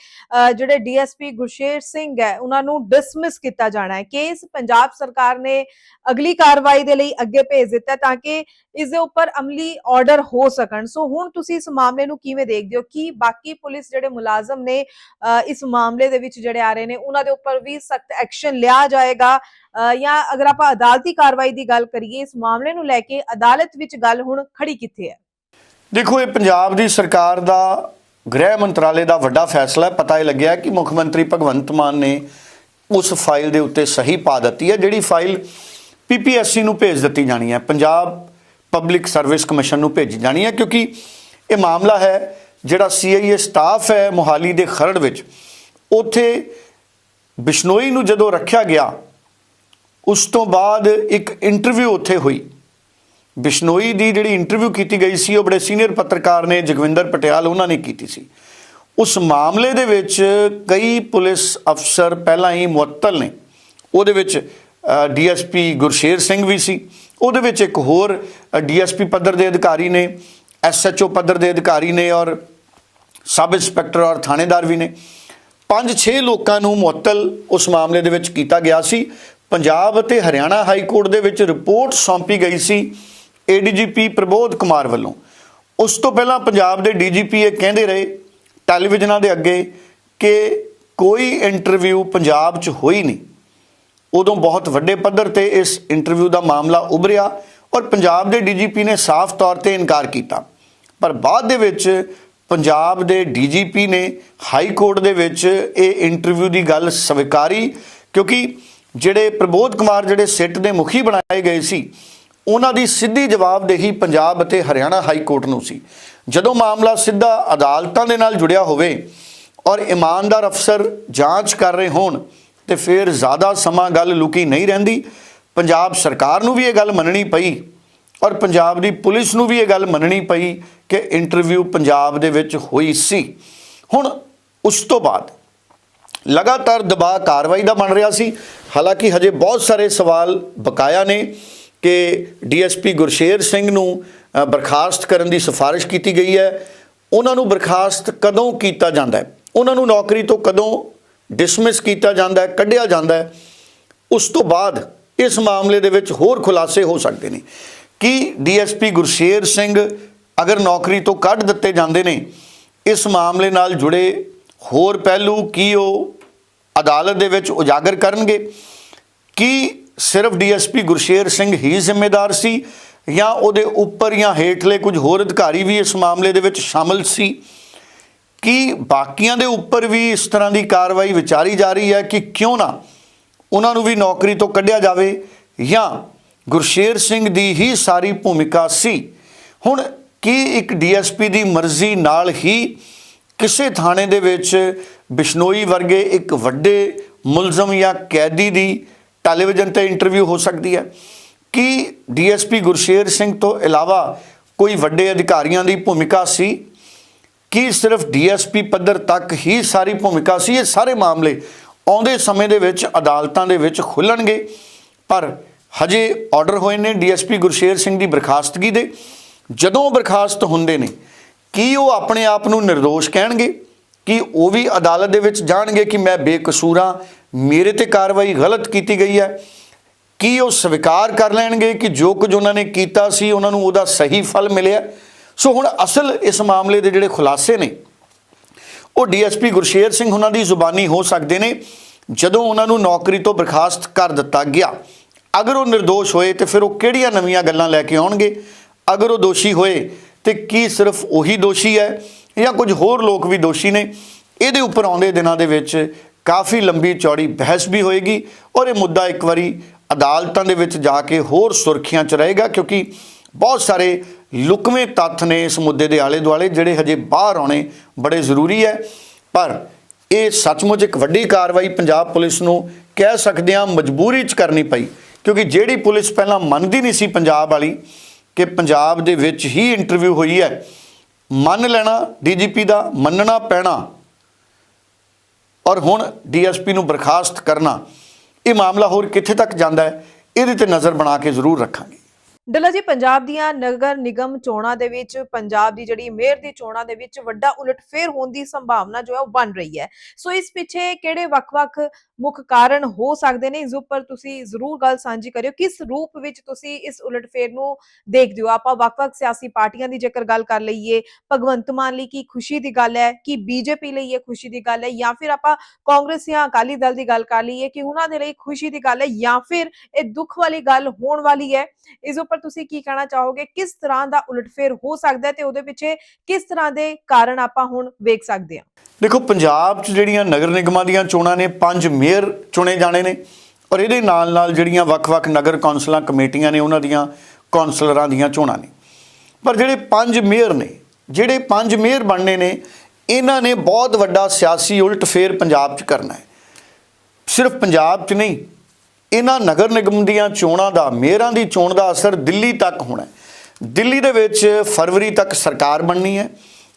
ਜਿਹੜੇ ਡੀਐਸਪੀ ਗੁਰਸ਼ੇਰ ਸਿੰਘ ਹੈ ਉਹਨਾਂ ਨੂੰ ਡਿਸਮਿਸ ਕੀਤਾ ਜਾਣਾ ਹੈ। ਕੇਸ ਪੰਜਾਬ ਸਰਕਾਰ ਨੇ ਅਗਲੀ ਕਾਰਵਾਈ ਦੇ ਲਈ ਅੱਗੇ ਭੇਜ ਦਿੱਤਾ ਤਾਂ ਕਿ ਇਸ ਦੇ ਉੱਪਰ ਅਮਲੀ ਆਰਡਰ ਹੋ ਸਕਣ। ਸੋ ਹੁਣ ਤੁਸੀਂ ਇਸ ਮਾਮਲੇ ਨੂੰ ਕਿਵੇਂ ਦੇਖਦੇ ਹੋ? ਕਿ ਬਾਕੀ ਪੁਲਿਸ ਜਿਹੜੇ ਮੁਲਾਜ਼ਮ ਨੇ ਅ, ਇਸ ਮਾਮਲੇ ਦੇ ਵਿੱਚ ਜਿਹੜੇ ਆ ਰਹੇ ਨੇ ਉਹਨਾਂ ਦੇ ਉੱਪਰ ਵੀ ਸਖਤ ਐਕਸ਼ਨ ਲਿਆ ਜਾਏਗਾ। ਜਾਂ ਅਗਰ ਆਪਾਂ ਅਦਾਲਤੀ ਕਾਰਵਾਈ ਦੀ ਗੱਲ ਕਰੀਏ, ਇਸ ਮਾਮਲੇ ਨੂੰ ਲੈ ਕੇ ਅਦਾਲਤ ਵਿੱਚ ਗੱਲ ਹੁਣ ਖੜੀ ਕਿੱਥੇ ਹੈ? ਦੇਖੋ, ਇਹ ਪੰਜਾਬ ਦੀ ਸਰਕਾਰ ਦਾ ਗ੍ਰਹਿ ਮੰਤਰਾਲੇ ਦਾ ਵੱਡਾ ਫੈਸਲਾ ਪਤਾ ਹੀ ਲੱਗਿਆ ਕਿ ਮੁੱਖ ਮੰਤਰੀ ਭਗਵੰਤ ਮਾਨ ਨੇ ਉਸ ਫਾਈਲ ਦੇ ਉੱਤੇ ਸਹੀ ਪਾ ਦਿੱਤੀ ਹੈ, ਜਿਹੜੀ ਫਾਈਲ ਪੀਪੀਐਸਸੀ ਨੂੰ ਭੇਜ ਦਿੱਤੀ ਜਾਣੀ ਹੈ। ਪੰਜਾਬ ਪਬਲਿਕ ਸਰਵਿਸ ਕਮਿਸ਼ਨ ਨੂੰ ਭੇਜੀ ਜਾਣੀ ਹੈ, ਕਿਉਂਕਿ ਇਹ ਮਾਮਲਾ ਹੈ ਜਿਹੜਾ ਸੀਆਈਏ ਸਟਾਫ ਹੈ ਮੋਹਾਲੀ ਦੇ ਖਰੜ ਵਿੱਚ। ਉੱਥੇ ਬਿਸ਼ਨੋਈ ਨੂੰ ਜਦੋਂ ਰੱਖਿਆ ਗਿਆ, ਉਸ ਤੋਂ ਬਾਅਦ ਇੱਕ ਇੰਟਰਵਿਊ ਉੱਥੇ ਹੋਈ। ਬਿਸ਼ਨੋਈ ਦੀ ਜਿਹੜੀ ਇੰਟਰਵਿਊ ਕੀਤੀ ਗਈ ਸੀ, ਉਹ ਬੜੇ ਸੀਨੀਅਰ ਪੱਤਰਕਾਰ ਨੇ, ਜਗਵਿੰਦਰ ਪਟਿਆਲ ਉਹਨਾਂ ਨੇ ਕੀਤੀ ਸੀ। ਉਸ ਮਾਮਲੇ ਦੇ ਵਿੱਚ ਕਈ ਪੁਲਿਸ ਅਫਸਰ ਪਹਿਲਾਂ ਹੀ ਮੁਅੱਤਲ ਨੇ। ਉਹਦੇ ਵਿੱਚ ਡੀਐਸਪੀ ਗੁਰਸ਼ੇਰ ਸਿੰਘ ਵੀ ਸੀ। ਉਹਦੇ ਵਿੱਚ ਇੱਕ ਹੋਰ ਡੀਐਸਪੀ ਪੱਧਰ ਦੇ ਅਧਿਕਾਰੀ ਨੇ ਐਸਐਚਓ ਪੱਧਰ ਦੇ ਅਧਿਕਾਰੀ ਨੇ ਔਰ ਸਬ ਇੰਸਪੈਕਟਰ ਔਰ ਥਾਣੇਦਾਰ ਵੀ ਨੇ। ਪੰਜ ਛੇ ਲੋਕਾਂ ਨੂੰ ਮੁਅੱਤਲ ਉਸ ਮਾਮਲੇ ਦੇ ਵਿੱਚ ਕੀਤਾ ਗਿਆ ਸੀ। ਪੰਜਾਬ ਅਤੇ ਹਰਿਆਣਾ ਹਾਈ ਕੋਰਟ ਦੇ ਵਿੱਚ ਰਿਪੋਰਟ ਸੌਂਪੀ ਗਈ ਸੀ ਏਡੀਜੀਪੀ ਪ੍ਰਬੋਧ ਕੁਮਾਰ ਵੱਲੋਂ। ਉਸ ਤੋਂ ਪਹਿਲਾਂ ਪੰਜਾਬ ਦੇ ਡੀਜੀਪੀ ਇਹ ਕਹਿੰਦੇ ਰਹੇ ਟੈਲੀਵਿਜ਼ਨਾਂ ਦੇ ਅੱਗੇ ਕਿ ਕੋਈ ਇੰਟਰਵਿਊ ਪੰਜਾਬ 'ਚ ਹੋਈ ਨਹੀਂ। ਉਦੋਂ ਬਹੁਤ ਵੱਡੇ ਪੱਧਰ ਤੇ ਇਸ ਇੰਟਰਵਿਊ ਦਾ ਮਾਮਲਾ ਉਭਰਿਆ ਔਰ ਪੰਜਾਬ ਦੇ ਡੀਜੀਪੀ ਨੇ ਸਾਫ਼ ਤੌਰ ਤੇ ਇਨਕਾਰ ਕੀਤਾ। ਪਰ ਬਾਅਦ ਦੇ ਵਿੱਚ ਪੰਜਾਬ ਦੇ ਡੀਜੀਪੀ ਨੇ ਹਾਈ ਕੋਰਟ ਦੇ ਵਿੱਚ ਇਹ ਇੰਟਰਵਿਊ ਦੀ ਗੱਲ ਸਵੀਕਾਰੀ, ਕਿਉਂਕਿ ਜਿਹੜੇ ਪ੍ਰਬੋਧ ਕੁਮਾਰ ਜਿਹੜੇ ਸਿੱਟ ਦੇ ਮੁਖੀ ਬਣਾਏ ਗਏ ਸੀ, ਉਹਨਾਂ ਦੀ ਸਿੱਧੀ ਜਵਾਬਦੇਹੀ ਪੰਜਾਬ ਅਤੇ ਹਰਿਆਣਾ ਹਾਈ ਕੋਰਟ ਨੂੰ ਸੀ। ਜਦੋਂ ਮਾਮਲਾ ਸਿੱਧਾ ਅਦਾਲਤਾਂ ਦੇ ਨਾਲ ਜੁੜਿਆ ਹੋਵੇ ਔਰ ਇਮਾਨਦਾਰ ਅਫਸਰ ਜਾਂਚ ਕਰ ਰਹੇ ਹੋਣ, ਤੇ ਫਿਰ ਜ਼ਿਆਦਾ ਸਮਾਂ ਗੱਲ ਲੁਕੀ ਨਹੀਂ ਰਹਿੰਦੀ, ਪੰਜਾਬ ਸਰਕਾਰ ਨੂੰ ਵੀ ਇਹ ਗੱਲ ਮੰਨਣੀ ਪਈ। ਔਰ ਪੰਜਾਬ ਦੀ ਪੁਲਿਸ ਨੂੰ ਵੀ ਇਹ ਗੱਲ ਮੰਨਣੀ ਪਈ ਕਿ ਇੰਟਰਵਿਊ ਪੰਜਾਬ ਦੇ ਵਿੱਚ ਹੋਈ ਸੀ। ਹੁਣ ਉਸ ਤੋਂ ਬਾਅਦ ਲਗਾਤਾਰ ਦਬਾਅ ਕਾਰਵਾਈ ਦਾ ਬਣ ਰਿਹਾ ਸੀ। ਹਾਲਾਂਕਿ ਹਜੇ ਬਹੁਤ ਸਾਰੇ ਸਵਾਲ ਬਕਾਇਆ ਨੇ ਕਿ ਡੀਐਸਪੀ ਗੁਰਸ਼ੇਰ ਸਿੰਘ ਨੂੰ ਬਰਖਾਸਤ ਕਰਨ ਦੀ ਸਿਫਾਰਿਸ਼ ਕੀਤੀ ਗਈ ਹੈ। ਉਹਨਾਂ ਨੂੰ ਬਰਖਾਸਤ ਕਦੋਂ ਕੀਤਾ ਜਾਂਦਾ ਹੈ? ਉਹਨਾਂ ਨੂੰ ਨੌਕਰੀ ਤੋਂ ਕਦੋਂ ਡਿਸਮਿਸ ਕੀਤਾ ਜਾਂਦਾ ਹੈ, ਕੱਢਿਆ ਜਾਂਦਾ ਹੈ? ਉਸ ਤੋਂ ਬਾਅਦ ਇਸ ਮਾਮਲੇ ਦੇ ਵਿੱਚ ਹੋਰ ਖੁਲਾਸੇ ਹੋ ਸਕਦੇ ਨੇ। ਕਿ ਡੀਐਸਪੀ ਗੁਰਸ਼ੇਰ ਸਿੰਘ ਅਗਰ ਨੌਕਰੀ ਤੋਂ ਕੱਢ ਦਿੱਤੇ ਜਾਂਦੇ ਨੇ, ਇਸ ਮਾਮਲੇ ਨਾਲ ਜੁੜੇ ਹੋਰ ਪਹਿਲੂ ਕੀ ਉਹ ਅਦਾਲਤ ਦੇ ਵਿੱਚ ਉਜਾਗਰ ਕਰਨਗੇ? ਕੀ ਸਿਰਫ ਡੀਐਸਪੀ ਗੁਰਸ਼ੇਰ ਸਿੰਘ ਹੀ ਜ਼ਿੰਮੇਦਾਰ ਸੀ ਜਾਂ ਉਹਦੇ ਉੱਪਰ ਜਾਂ ਹੇਠਲੇ ਕੁਝ ਹੋਰ ਅਧਿਕਾਰੀ ਵੀ ਇਸ ਮਾਮਲੇ ਦੇ ਵਿੱਚ ਸ਼ਾਮਲ ਸੀ? ਕਿ ਬਾਕੀਆਂ ਦੇ ਉੱਪਰ ਵੀ ਇਸ ਤਰ੍ਹਾਂ ਦੀ ਕਾਰਵਾਈ ਵਿਚਾਰੀ ਜਾ ਰਹੀ ਹੈ ਕਿ ਕਿਉਂ ਨਾ ਉਹਨਾਂ ਨੂੰ ਵੀ ਨੌਕਰੀ ਤੋਂ ਕੱਢਿਆ ਜਾਵੇ ਜਾਂ ਗੁਰਸ਼ੇਰ ਸਿੰਘ ਦੀ ਹੀ ਸਾਰੀ ਭੂਮਿਕਾ ਸੀ। ਹੁਣ ਕੀ ਇੱਕ ਡੀਐਸਪੀ ਦੀ ਮਰਜ਼ੀ ਨਾਲ ਹੀ ਕਿਸੇ ਥਾਣੇ ਦੇ ਵਿੱਚ ਬਿਸ਼ਨੋਈ ਵਰਗੇ ਇੱਕ ਵੱਡੇ ਮੁਲਜ਼ਮ ਜਾਂ ਕੈਦੀ ਦੀ ਟੈਲੀਵਿਜ਼ਨ ਤੇ ਇੰਟਰਵਿਊ ਹੋ ਸਕਦੀ ਹੈ? ਕੀ ਡੀਐਸਪੀ ਗੁਰਸ਼ੇਰ ਸਿੰਘ ਤੋਂ ਇਲਾਵਾ ਕੋਈ ਵੱਡੇ ਅਧਿਕਾਰੀਆਂ ਦੀ ਭੂਮਿਕਾ ਸੀ? ਕੀ ਸਿਰਫ ਡੀਐਸਪੀ ਪੱਧਰ ਤੱਕ ਹੀ ਸਾਰੀ ਭੂਮਿਕਾ ਸੀ? ਇਹ ਸਾਰੇ ਮਾਮਲੇ ਆਉਂਦੇ ਸਮੇਂ ਦੇ ਵਿੱਚ ਅਦਾਲਤਾਂ ਦੇ ਵਿੱਚ ਖੁੱਲਣਗੇ। ਪਰ ਹਜੇ ਆਰਡਰ ਹੋਏ ਨੇ ਡੀਐਸਪੀ ਗੁਰਸ਼ੇਰ ਸਿੰਘ ਦੀ ਬਰਖਾਸਤਗੀ ਦੇ। ਜਦੋਂ ਬਰਖਾਸਤ ਹੁੰਦੇ ਨੇ, ਕੀ ਉਹ ਆਪਣੇ ਆਪ ਨੂੰ નિર્ਦੋਸ਼ ਕਹਿਣਗੇ? ਕਿ ਉਹ ਵੀ ਅਦਾਲਤ ਦੇ ਵਿੱਚ ਜਾਣਗੇ ਕਿ ਮੈਂ ਬੇਕਸੂਰ ਹਾਂ, ਮੇਰੇ ਤੇ ਕਾਰਵਾਈ ਗਲਤ ਕੀਤੀ ਗਈ ਹੈ? ਕੀ ਉਹ ਸਵੀਕਾਰ ਕਰ ਲੈਣਗੇ ਕਿ ਜੋ ਕੁਝ ਉਹਨਾਂ ਨੇ ਕੀਤਾ ਸੀ, ਉਹਨਾਂ ਨੂੰ ਉਹਦਾ ਸਹੀ ਫਲ ਮਿਲਿਆ? ਸੋ ਹੁਣ ਅਸਲ ਇਸ ਮਾਮਲੇ ਦੇ ਜਿਹੜੇ ਖੁਲਾਸੇ ਨੇ, ਉਹ ਡੀਐਸਪੀ ਗੁਰਸ਼ੇਰ ਸਿੰਘ ਉਹਨਾਂ ਦੀ ਜ਼ੁਬਾਨੀ ਹੋ ਸਕਦੇ ਨੇ, ਜਦੋਂ ਉਹਨਾਂ ਨੂੰ ਨੌਕਰੀ ਤੋਂ ਬਰਖਾਸਤ ਕਰ ਦਿੱਤਾ ਗਿਆ। ਅਗਰ ਉਹ નિર્ਦੋਸ਼ ਹੋਏ ਤੇ ਫਿਰ ਉਹ ਕਿਹੜੀਆਂ ਨਵੀਆਂ ਗੱਲਾਂ ਲੈ ਕੇ ਆਉਣਗੇ? ਅਗਰ ਉਹ ਦੋਸ਼ੀ ਹੋਏ ਤੇ ਕੀ ਸਿਰਫ ਉਹੀ ਦੋਸ਼ੀ ਹੈ ਜਾਂ ਕੁਝ ਹੋਰ ਲੋਕ ਵੀ ਦੋਸ਼ੀ ਨੇ? ਇਹਦੇ ਉੱਪਰ ਆਉਂਦੇ ਦਿਨਾਂ ਦੇ ਵਿੱਚ ਕਾਫੀ ਲੰਬੀ ਚੌੜੀ ਬਹਿਸ ਵੀ ਹੋਏਗੀ ਔਰ ਇਹ ਮੁੱਦਾ ਇੱਕ ਵਾਰੀ ਅਦਾਲਤਾਂ ਦੇ ਵਿੱਚ ਜਾ ਕੇ ਹੋਰ ਸੁਰਖੀਆਂ 'ਚ ਰਹੇਗਾ ਕਿਉਂਕਿ ਬਹੁਤ ਸਾਰੇ ਲੁਕਵੇਂ ਤੱਥ ਨੇ ਇਸ ਮੁੱਦੇ ਦੇ ਆਲੇ ਦੁਆਲੇ ਜਿਹੜੇ ਹਜੇ ਬਾਹਰ ਆਉਣੇ ਬੜੇ ਜ਼ਰੂਰੀ ਹੈ। ਪਰ ਇਹ ਸੱਚਮੁੱਚ ਇੱਕ ਵੱਡੀ ਕਾਰਵਾਈ ਪੰਜਾਬ ਪੁਲਿਸ ਨੂੰ ਕਹਿ ਸਕਦੇ ਹਾਂ ਮਜਬੂਰੀ 'ਚ ਕਰਨੀ ਪਈ। ਕਿਉਂਕਿ ਜਿਹੜੀ ਪੁਲਿਸ ਪਹਿਲਾਂ ਮੰਨਦੀ ਨਹੀਂ ਸੀ ਪੰਜਾਬ ਵਾਲੀ ਕਿ ਪੰਜਾਬ ਦੇ ਵਿੱਚ ਹੀ ਇੰਟਰਵਿਊ ਹੋਈ ਹੈ, ਮੰਨ ਲੈਣਾ ਡੀਜੀਪੀ ਦਾ, ਮੰਨਣਾ ਪੈਣਾ। ਔਰ ਹੁਣ ਡੀਐਸਪੀ ਨੂੰ ਬਰਖਾਸਤ ਕਰਨਾ, ਇਹ ਮਾਮਲਾ ਹੋਰ ਕਿੱਥੇ ਤੱਕ ਜਾਂਦਾ ਹੈ, ਇਹਦੇ ਤੇ ਨਜ਼ਰ ਬਣਾ ਕੇ ਜ਼ਰੂਰ ਰੱਖਾਂਗੇ। ਡੱਲਾ ਜੀ, ਪੰਜਾਬ ਦੀਆਂ ਨਗਰ ਨਿਗਮ ਚੋਣਾਂ ਦੇ ਵਿੱਚ, ਪੰਜਾਬ ਦੀ ਜਿਹੜੀ ਮੇਅਰ ਦੀ ਚੋਣਾਂ ਦੇ ਵਿੱਚ ਵੱਡਾ ਉਲਟਫੇਰ ਹੋਣ ਦੀ ਸੰਭਾਵਨਾ ਜੋ ਹੈ ਉਹ ਬਣ ਰਹੀ ਹੈ। ਸੋ ਇਸ ਪਿੱਛੇ ਕਿਹੜੇ ਵੱਖ-ਵੱਖ ਮੁੱਖ ਕਾਰਨ ਹੋ ਸਕਦੇ ਨੇ, ਇਸ ਉੱਪਰ ਤੁਸੀਂ ਜ਼ਰੂਰ ਗੱਲ ਸਾਂਝੀ ਕਰਿਓ। ਕਿਸ ਰੂਪ ਵਿੱਚ ਤੁਸੀਂ ਇਸ ਉਲਟਫੇਰ ਨੂੰ ਦੇਖਦੇ ਹੋ? ਆਪਾਂ ਵੱਖ-ਵੱਖ ਸਿਆਸੀ ਪਾਰਟੀਆਂ ਦੀ ਜੇਕਰ ਗੱਲ ਕਰ ਲਈਏ, ਭਗਵੰਤ ਮਾਨ ਲਈ ਕੀ ਖੁਸ਼ੀ ਦੀ ਗੱਲ ਹੈ? ਕਿ ਬੀਜੇਪੀ ਲਈ ਇਹ ਖੁਸ਼ੀ ਦੀ ਗੱਲ ਹੈ? ਜਾਂ ਫਿਰ ਆਪਾਂ ਕਾਂਗਰਸ ਜਾਂ ਅਕਾਲੀ ਦਲ ਦੀ ਗੱਲ ਕਰ ਲਈਏ ਕਿ ਉਹਨਾਂ ਦੇ ਲਈ ਖੁਸ਼ੀ ਦੀ ਗੱਲ ਹੈ ਜਾਂ ਫਿਰ ਇਹ ਦੁੱਖ ਵਾਲੀ ਗੱਲ ਹੋਣ ਵਾਲੀ ਹੈ? ਇਸ ਉੱਪਰ ਤੁਸੀਂ ਕੀ ਕਹਿਣਾ ਚਾਹੋਗੇ? ਕਿਸ ਤਰ੍ਹਾਂ ਦਾ ਉਲਟਫੇਰ ਹੋ ਸਕਦਾ ਹੈ ਤੇ ਉਹਦੇ ਪਿੱਛੇ ਕਿਸ ਤਰ੍ਹਾਂ ਦੇ ਕਾਰਨ ਆਪਾਂ ਹੁਣ ਵੇਖ ਸਕਦੇ ਹਾਂ? ਦੇਖੋ, ਪੰਜਾਬ 'ਚ ਜਿਹੜੀਆਂ ਨਗਰ ਨਿਗਮਾਂ ਦੀਆਂ ਚੋਣਾਂ ਨੇ, ਪੰਜ ਮੇਅਰ ਚੁਣੇ ਜਾਣੇ ਨੇ। ਔਰ ਇਹਦੇ ਨਾਲ ਨਾਲ ਜਿਹੜੀਆਂ ਵੱਖ-ਵੱਖ ਨਗਰ ਕੌਂਸਲਾਂ, ਕਮੇਟੀਆਂ ਨੇ ਉਹਨਾਂ ਦੀਆਂ ਕੌਂਸਲਰਾਂ ਦੀਆਂ ਚੋਣਾਂ ਨੇ। ਪਰ ਜਿਹੜੇ ਪੰਜ ਮੇਅਰ ਨੇ, ਜਿਹੜੇ ਪੰਜ ਮੇਅਰ ਬਣਨੇ ਨੇ, ਇਹਨਾਂ ਨੇ ਬਹੁਤ ਵੱਡਾ ਸਿਆਸੀ ਉਲਟਫੇਰ ਪੰਜਾਬ 'ਚ ਕਰਨਾ ਹੈ। ਸਿਰਫ ਪੰਜਾਬ 'ਚ ਨਹੀਂ, ਇਹਨਾਂ ਨਗਰ ਨਿਗਮ ਦੀਆਂ ਚੋਣਾਂ ਦਾ, ਮੇਅਰਾਂ ਦੀ ਚੋਣ ਦਾ ਅਸਰ ਦਿੱਲੀ ਤੱਕ ਹੋਣਾ ਹੈ। ਦਿੱਲੀ ਦੇ ਵਿੱਚ ਫਰਵਰੀ ਤੱਕ ਸਰਕਾਰ ਬਣਨੀ ਹੈ।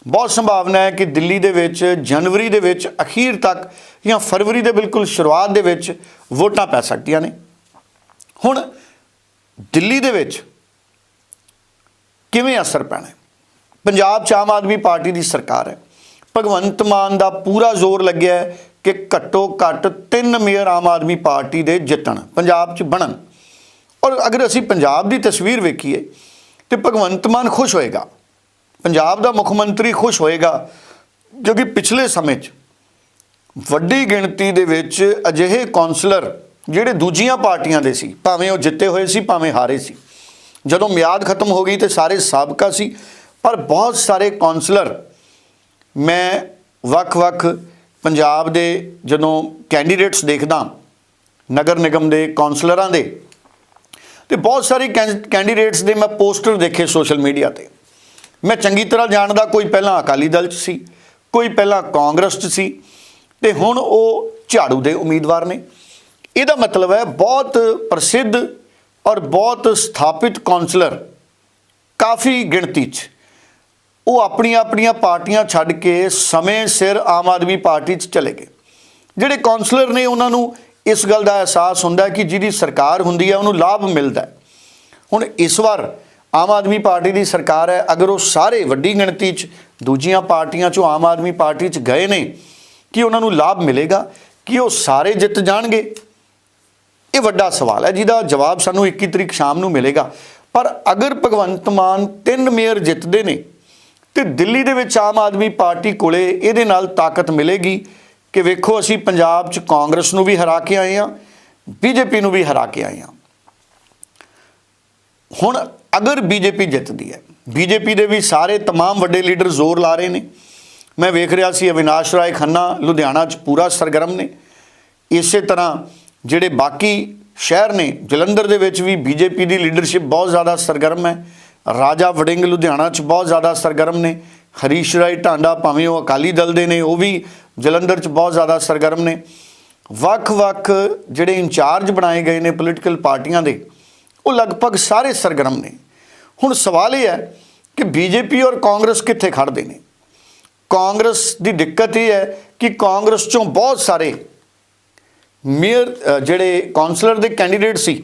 ਬਹੁਤ ਸੰਭਾਵਨਾ ਹੈ ਕਿ ਦਿੱਲੀ ਦੇ ਵਿੱਚ, ਜਨਵਰੀ ਦੇ ਵਿੱਚ ਅਖੀਰ ਤੱਕ ਜਾਂ ਫਰਵਰੀ ਦੇ ਬਿਲਕੁਲ ਸ਼ੁਰੂਆਤ ਦੇ ਵਿੱਚ ਵੋਟਾਂ ਪੈ ਸਕਦੀਆਂ ਨੇ। ਹੁਣ ਦਿੱਲੀ ਦੇ ਵਿੱਚ ਕਿਵੇਂ ਅਸਰ ਪੈਣਾ ਪੰਜਾਬ 'ਚ ਆਮ ਆਦਮੀ ਪਾਰਟੀ ਦੀ ਸਰਕਾਰ ਹੈ। ਭਗਵੰਤ ਮਾਨ ਦਾ ਪੂਰਾ ਜ਼ੋਰ ਲੱਗਿਆ ਹੈ ਕਿ ਘੱਟੋ ਘੱਟ ਤਿੰਨ ਮੇਅਰ ਆਮ ਆਦਮੀ ਪਾਰਟੀ ਦੇ ਜਿੱਤਣ, ਪੰਜਾਬ 'ਚ ਬਣਨ। ਔਰ ਅਗਰ ਅਸੀਂ ਪੰਜਾਬ ਦੀ ਤਸਵੀਰ ਵੇਖੀਏ ਤੇ ਭਗਵੰਤ ਮਾਨ ਖੁਸ਼ ਹੋਏਗਾ। ਪੰਜਾਬ ਦਾ ਮੁੱਖ ਮੰਤਰੀ ਖੁਸ਼ ਹੋਏਗਾ ਕਿਉਂਕਿ ਪਿਛਲੇ ਸਮੇਂ 'ਚ ਵੱਡੀ ਗਿਣਤੀ ਦੇ ਵਿੱਚ ਅਜਿਹੇ ਕਾਉਂਸਲਰ ਜਿਹੜੇ ਦੂਜੀਆਂ ਪਾਰਟੀਆਂ ਦੇ ਸੀ, ਭਾਵੇਂ ਉਹ ਜਿੱਤੇ ਹੋਏ ਸੀ, ਭਾਵੇਂ ਹਾਰੇ ਸੀ। ਜਦੋਂ ਮਿਆਦ ਖਤਮ ਹੋ ਗਈ ਤੇ ਸਾਰੇ ਸਾਬਕਾ ਸੀ, ਪਰ ਬਹੁਤ ਸਾਰੇ ਕਾਉਂਸਲਰ ਮੈਂ ਵੱਖ-ਵੱਖ ਪੰਜਾਬ ਦੇ ਜਦੋਂ ਕੈਂਡੀਡੇਟਸ ਦੇਖਦਾ, ਨਗਰ ਨਿਗਮ ਦੇ ਕਾਉਂਸਲਰਾਂ ਦੇ, ਤੇ ਬਹੁਤ ਸਾਰੇ ਕੈਂ- ਕੈਂਡੀਡੇਟਸ ਦੇ ਮੈਂ ਪੋਸਟਰ ਦੇਖੇ ਸੋਸ਼ਲ ਮੀਡੀਆ ਤੇ। ਮੈਂ ਚੰਗੀ ਤਰ੍ਹਾਂ ਜਾਣਦਾ ਕੋਈ ਪਹਿਲਾਂ ਅਕਾਲੀ ਦਲ 'ਚ ਸੀ, ਕੋਈ ਪਹਿਲਾਂ ਕਾਂਗਰਸ 'ਚ ਸੀ ਤੇ ਹੁਣ ਉਹ ਝਾੜੂ ਦੇ ਉਮੀਦਵਾਰ ਨੇ। ਇਹਦਾ ਮਤਲਬ ਹੈ ਬਹੁਤ ਪ੍ਰਸਿੱਧ ਔਰ ਬਹੁਤ ਸਥਾਪਿਤ ਕਾਉਂਸਲਰ ਕਾਫੀ ਗਿਣਤੀ 'ਚ। ਉਹ ਆਪਣੀਆਂ ਆਪਣੀਆਂ ਪਾਰਟੀਆਂ ਛੱਡ ਕੇ ਸਮੇਂ ਸਿਰ ਆਮ ਆਦਮੀ ਪਾਰਟੀ 'ਚ ਚਲੇ ਗਏ। ਜਿਹੜੇ ਕਾਉਂਸਲਰ ਨੇ ਉਹਨਾਂ ਨੂੰ ਇਸ ਗੱਲ ਦਾ ਅਹਿਸਾਸ ਹੁੰਦਾ ਕਿ ਜਿਹਦੀ ਸਰਕਾਰ ਹੁੰਦੀ ਹੈ ਉਹਨੂੰ ਲਾਭ ਮਿਲਦਾ ਹੁਣ ਇਸ ਵਾਰ ਆਮ ਆਦਮੀ ਪਾਰਟੀ ਦੀ ਸਰਕਾਰ ਹੈ। ਅਗਰ ਉਹ ਸਾਰੇ ਵੱਡੀ ਗਿਣਤੀ 'ਚ ਦੂਜੀਆਂ ਪਾਰਟੀਆਂ 'ਚੋਂ ਆਮ ਆਦਮੀ ਪਾਰਟੀ 'ਚ ਗਏ ਨੇ ਕਿ ਉਹਨਾਂ ਨੂੰ ਲਾਭ ਮਿਲੇਗਾ ਕਿ ਉਹ ਸਾਰੇ ਜਿੱਤ ਜਾਣਗੇ ਇਹ ਵੱਡਾ ਸਵਾਲ ਹੈ ਜਿਹਦਾ ਜਵਾਬ ਸਾਨੂੰ 21 ਤਰੀਕ ਸ਼ਾਮ ਨੂੰ ਮਿਲੇਗਾ ਪਰ ਅਗਰ ਭਗਵੰਤ ਮਾਨ ਤਿੰਨ ਮੇਅਰ ਜਿੱਤਦੇ ਨੇ ਤੇ ਦਿੱਲੀ ਦੇ ਵਿੱਚ ਆਮ ਆਦਮੀ ਪਾਰਟੀ ਕੋਲੇ ਇਹਦੇ ਨਾਲ ਤਾਕਤ ਮਿਲੇਗੀ ਕਿ ਵੇਖੋ ਅਸੀਂ ਪੰਜਾਬ 'ਚ ਕਾਂਗਰਸ ਨੂੰ ਵੀ ਹਰਾ ਕੇ ਆਏ ਹਾਂ ਬੀਜੇਪੀ ਨੂੰ ਵੀ ਹਰਾ ਕੇ ਆਏ ਹਾਂ ਹੁਣ ਅਗਰ ਬੀਜੇਪੀ ਜਿੱਤਦੀ ਹੈ ਬੀਜੇਪੀ ਦੇ ਵੀ ਸਾਰੇ तमाम ਵੱਡੇ ਲੀਡਰ ਜ਼ੋਰ ਲਾ ਰਹੇ ਨੇ ਮੈਂ ਵੇਖ ਰਿਹਾ ਸੀ ਅਵਿਨਾਸ਼ ਰਾਏ ਖੰਨਾ ਲੁਧਿਆਣਾ 'ਚ ਪੂਰਾ ਸਰਗਰਮ ਨੇ। ਇਸੇ ਤਰ੍ਹਾਂ ਜਿਹੜੇ ਬਾਕੀ ਸ਼ਹਿਰ ਨੇ, ਜਲੰਧਰ ਦੇ ਵਿੱਚ ਵੀ ਬੀਜੇਪੀ ਦੀ ਲੀਡਰਸ਼ਿਪ ਬਹੁਤ ਜ਼ਿਆਦਾ ਸਰਗਰਮ ਹੈ। ਰਾਜਾ ਵੜਿੰਗ ਲੁਧਿਆਣਾ 'ਚ ਬਹੁਤ ਜ਼ਿਆਦਾ ਸਰਗਰਮ ਨੇ। ਹਰੀਸ਼ ਰਾਏ ਢਾਂਡਾ ਭਾਵੇਂ ਉਹ ਅਕਾਲੀ ਦਲ ਦੇ ਨੇ, ਉਹ ਵੀ ਜਲੰਧਰ 'ਚ ਬਹੁਤ ਜ਼ਿਆਦਾ ਸਰਗਰਮ ਨੇ। ਵੱਖ-ਵੱਖ ਜਿਹੜੇ ਇੰਚਾਰਜ ਬਣਾਏ ਗਏ ਨੇ ਪੋਲੀਟੀਕਲ ਪਾਰਟੀਆਂ ਦੇ, ਉਹ ਲਗਭਗ ਸਾਰੇ ਸਰਗਰਮ ਨੇ। ਹੁਣ ਸਵਾਲ ਇਹ ਹੈ ਕਿ ਬੀਜੇਪੀ ਔਰ ਕਾਂਗਰਸ ਕਿੱਥੇ ਖੜਦੇ ਨੇ? ਕਾਂਗਰਸ ਦੀ ਦਿੱਕਤ ਇਹ ਹੈ ਕਿ ਕਾਂਗਰਸ ਚੋਂ ਬਹੁਤ ਸਾਰੇ ਮੇਅਰ ਜਿਹੜੇ ਕਾਉਂਸਲਰ ਦੇ ਕੈਂਡੀਡੇਟ ਸੀ,